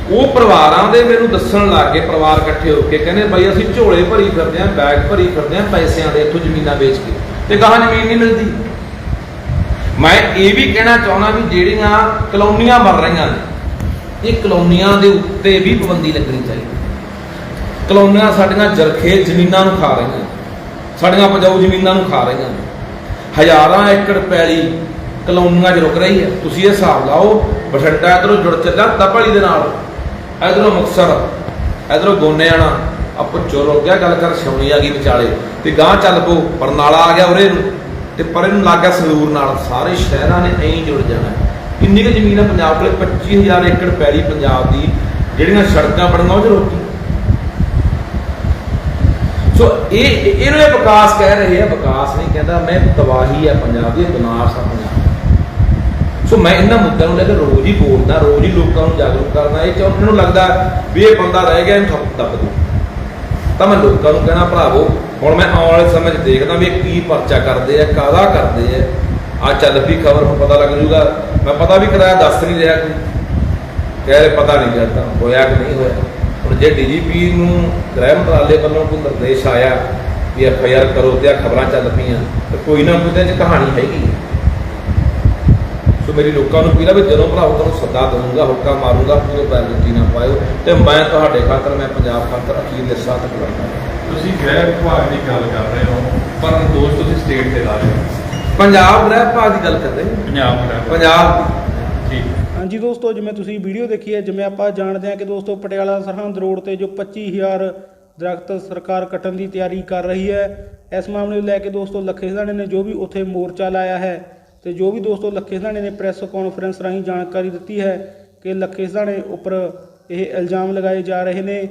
ਉਹ ਪਰਿਵਾਰਾਂ ਦੇ ਮੈਨੂੰ ਦੱਸਣ ਲੱਗ ਗਏ, ਪਰਿਵਾਰ ਇਕੱਠੇ ਹੋ ਕੇ ਕਹਿੰਦੇ, ਬਾਈ ਅਸੀਂ ਝੋਲੇ ਭਰੀ ਫਿਰਦੇ ਆਂ ਬੈਗ ਭਰੀ ਫਿਰਦੇ ਆਂ ਪੈਸਿਆਂ ਦੇ ਇੱਥੋਂ ਜ਼ਮੀਨਾਂ ਵੇਚ ਕੇ। ਤੇ ਗਾਹਾਂ ਜ਼ਮੀਨ ਨਹੀਂ ਮਿਲਦੀ। ਮੈਂ ਇਹ ਵੀ ਕਹਿਣਾ ਚਾਹੁੰਦਾ ਵੀ ਜਿਹੜੀਆਂ ਕਲੋਨੀਆਂ ਬਣ ਰਹੀਆਂ ਨੇ, ਇਹ ਕਲੋਨੀਆਂ ਦੇ ਉੱਤੇ ਵੀ ਪਾਬੰਦੀ ਲੱਗਣੀ ਚਾਹੀਦੀ ਕਲੋਨੀਆਂ ਸਾਡੀਆਂ ਜਰਖੇ ਜ਼ਮੀਨਾਂ ਨੂੰ ਖਾ ਰਹੀਆਂ ਸਾਡੀਆਂ ਪਜਾਊ ਜ਼ਮੀਨਾਂ ਨੂੰ ਖਾ ਰਹੀਆਂ ਨੇ। ਹਜ਼ਾਰਾਂ ਏਕੜ ਪੈਲੀ ਕਲੋਨੀਆਂ 'ਚ ਰੁਕ ਰਹੀ ਹੈ। ਤੁਸੀਂ ਇਹ ਹਿਸਾਬ ਲਾਓ, ਬਠਿੰਡਾ ਇਧਰੋਂ ਜੁੜ ਚੱਲਿਆ ਤਪਲੀ ਦੇ ਨਾਲ, ਇਧਰੋਂ ਮੁਕਤਸਰ, ਇਧਰੋਂ ਗੋਨੇਆਣਾ, ਆਪੋ ਚੋਰ ਹੋ ਗਿਆ, ਗੱਲ ਕਰ ਛਾਉਣੀ ਆ ਗਈ ਵਿਚਾਲੇ। ਤੇ ਗਾਂ ਚੱਲ ਪੋ ਬਰਨਾਲਾ ਆ ਗਿਆ ਉਰੇ ਨੂੰ। ਤੇ ਪਰੇ ਨੂੰ ਲੱਗ ਗਿਆ ਸੰਗਰੂਰ ਨਾਲ। ਸਾਰੇ ਸ਼ਹਿਰਾਂ ਨੇ ਐਂ ਜੁੜ ਜਾਣਾ। ਕਿੰਨੀ ਕੁ ਜ਼ਮੀਨ ਹੈ ਪੰਜਾਬ ਕੋਲੇ? 25000 ਏਕੜ ਪੈਲੀ ਪੰਜਾਬ ਦੀ। ਜਿਹੜੀਆਂ ਸੜਕਾਂ ਬਣੀਆਂ, ਉਹ 'ਚ ਰੋਕੀ ਸੋ ਇਹ, ਇਹਨੂੰ ਇਹ ਵਿਕਾਸ ਕਹਿ ਰਹੇ ਆ, ਵਿਕਾਸ ਨਹੀਂ ਕਹਿੰਦਾ, ਮੈਂ ਤਬਾਹੀ ਆ ਪੰਜਾਬ ਦੀ ਇਹ ਵਿਨਾਸ਼ ਆ ਪੰਜਾਬ ਸੋ ਮੈਂ ਇਹਨਾਂ ਮੁੱਦਿਆਂ ਨੂੰ ਲੈ ਕੇ ਰੋਜ਼ ਹੀ ਬੋਲਦਾ, ਰੋਜ਼ ਹੀ ਲੋਕਾਂ ਨੂੰ ਜਾਗਰੂਕ ਕਰਦਾ, ਇਹ ਚਾਹੁੰਦਾ ਇਹਨਾਂ ਨੂੰ ਲੱਗਦਾ ਵੀ ਇਹ ਬੰਦਾ ਰਹਿ ਗਿਆ, ਇਹਨੂੰ ਥੱਪ ਦੱਬ ਦੂ ਤਾਂ ਮੈਂ ਲੋਕਾਂ ਨੂੰ ਕਹਿਣਾ, ਭਰਾਵੋ, ਹੁਣ ਮੈਂ ਆਉਣ ਵਾਲੇ ਸਮੇਂ 'ਚ ਦੇਖਦਾ ਵੀ ਇਹ ਕੀ ਪਰਚਾ ਕਰਦੇ ਆ, ਕਾਹਦਾ ਕਰਦੇ ਆ। ਆ ਚੱਲ ਵੀ ਖਬਰ ਨੂੰ ਪਤਾ ਲੱਗ ਜੂਗਾ। ਮੈਂ ਪਤਾ ਵੀ ਕਰਾਇਆ ਦੱਸ ਨਹੀਂ ਰਿਹਾ ਕੋਈ। ਕਹਿ ਰਹੇ ਪਤਾ ਨਹੀਂ ਜਾਂਦਾ ਹੋਇਆ ਕਿ ਨਹੀਂ ਹੋਇਆ। ਹੁਣ ਜੇ ਡੀਜੀਪੀ ਨੂੰ ਗ੍ਰਹਿ ਮੰਤਰਾਲੇ ਵੱਲੋਂ ਕੋਈ ਨਿਰਦੇਸ਼ ਆਇਆ ਵੀ ਐਫ ਆਈ ਆਰ ਕਰੋ ਤੇ ਆ ਖਬਰਾਂ ਚੱਲ ਪਈਆਂ ਤੇ ਕੋਈ ਨਾ ਕੋਈ ਤਾਂ ਕਹਾਣੀ ਹੈਗੀ। ਸੋ ਮੇਰੀ ਲੋਕਾਂ ਨੂੰ ਪੀਲਾ ਵੀ ਜਦੋਂ ਭਰਾਓ ਤੁਹਾਨੂੰ ਸੱਦਾ ਦਊਂਗਾ ਹੁੱਕਾ ਮਾਰੂੰਗਾ ਪੂਰੇ ਬੈਲਟੀ ਨਾ ਪਾਇਓ ਤੇ ਮੈਂ ਤੁਹਾਡੇ ਖਾਤਰ ਮੈਂ ਪੰਜਾਬ ਖਾਤਰ ਅਖੀਰਲੇ ਸਾਥ ਕਰਾਂਗਾ ਤੁਸੀਂ ਗ੍ਰਹਿ ਵਿਭਾਗ ਦੀ ਗੱਲ ਕਰ ਰਹੇ ਹੋ ਪਰ ਦੋਸ਼ ਤੁਸੀਂ ਸਟੇਟ ਤੇ ਲਾ ਰਹੇ ਹੋ। ਪੰਜਾਬ ਗ੍ਰਹਿ ਵਿਭਾਗ ਦੀ ਗੱਲ ਕਰਦੇ ਹਾਂ। ਪੰਜਾਬ ਗ੍ਰਹਿ ਪੰਜਾਬ ਠੀਕ ਹਾਂਜੀ ਦੋਸਤੋ, ਜਿਵੇਂ ਤੁਸੀਂ ਵੀਡੀਓ ਦੇਖੀ ਹੈ, ਜਿਵੇਂ ਆਪਾਂ ਜਾਣਦੇ ਹਾਂ ਕਿ ਦੋਸਤੋ ਪਟਿਆਲਾ ਸਰਹੰਦ ਰੋਡ ਤੇ ਜੋ 25000 ਦਰਖਤ ਸਰਕਾਰ ਕੱਟਣ ਦੀ ਤਿਆਰੀ ਕਰ ਰਹੀ ਹੈ, ਇਸ ਮਾਮਲੇ ਨੂੰ ਲੈ ਕੇ ਦੋਸਤੋ ਲੱਖੇ ਸਿਧਾਣੇ ਨੇ ਜੋ ਵੀ ਉੱਥੇ ਮੋਰਚਾ ਲਾਇਆ ਹੈ ਤੇ ਜੋ ਵੀ ਦੋਸਤੋ ਲੱਖੇ ਸਿਧਾਣੇ ਨੇ ਪ੍ਰੈਸ ਕਾਨਫਰੰਸ ਰਾਹੀਂ ਜਾਣਕਾਰੀ ਦਿੱਤੀ ਹੈ ਕਿ ਲੱਖੇ ਸਿਧਾਣੇ ਉੱਪਰ ਇਹ ਇਲਜ਼ਾਮ ਲਗਾਏ ਜਾ ਰਹੇ ਨੇ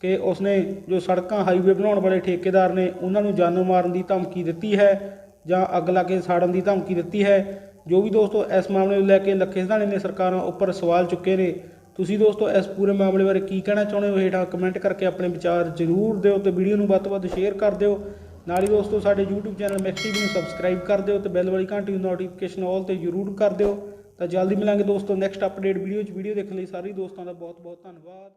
ਕਿ ਉਸਨੇ ਜੋ ਸੜਕਾਂ ਹਾਈਵੇ ਬਣਾਉਣ ਵਾਲੇ ਠੇਕੇਦਾਰ ਨੇ, ਉਹਨਾਂ ਨੂੰ ਜਾਨੋਂ ਮਾਰਨ ਦੀ ਧਮਕੀ ਦਿੱਤੀ ਹੈ ਜਾਂ ਅੱਗ ਲਾ ਕੇ ਸਾੜਨ ਦੀ ਧਮਕੀ ਦਿੱਤੀ ਹੈ। ਜੋ ਵੀ ਦੋਸਤੋ ਇਸ ਮਾਮਲੇ ਨੂੰ ਲੈ ਕੇ ਲੱਖੇ ਸਿਧਾਣੇ ਨੇ ਸਰਕਾਰਾਂ ਉੱਪਰ ਸਵਾਲ ਚੁੱਕੇ ਨੇ, ਤੁਸੀਂ ਦੋਸਤੋ ਇਸ ਪੂਰੇ ਮਾਮਲੇ ਬਾਰੇ ਕੀ ਕਹਿਣਾ ਚਾਹੁੰਦੇ ਹੋ? ਹੇਠਾਂ ਕਮੈਂਟ ਕਰਕੇ ਆਪਣੇ ਵਿਚਾਰ ਜ਼ਰੂਰ ਦਿਓ ਤੇ ਵੀਡੀਓ ਨੂੰ ਵੱਧ ਤੋਂ ਵੱਧ ਸ਼ੇਅਰ ਕਰ ਦਿਓ। ਨਾਲ ਹੀ ਦੋਸਤੋ ਸਾਡੇ YouTube ਚੈਨਲ ਮੈਕਸ ਟੀਵੀ ਨੂੰ ਸਬਸਕ੍ਰਾਈਬ ਕਰ ਦਿਓ ਤੇ ਬੈਲ ਵਾਲੀ ਘੰਟੀ ਨੂੰ ਨੋਟੀਫਿਕੇਸ਼ਨ ਆਲ ਤੇ ਜ਼ਰੂਰ ਕਰ ਦਿਓ। ਤਾਂ ਜਲਦੀ ਮਿਲਾਂਗੇ ਦੋਸਤੋ ਨੈਕਸਟ ਅਪਡੇਟ ਵੀਡੀਓ 'ਚ। ਵੀਡੀਓ ਦੇਖਣ ਲਈ ਸਾਰੇ ਦੋਸਤਾਂ ਦਾ ਬਹੁਤ ਬਹੁਤ ਧੰਨਵਾਦ।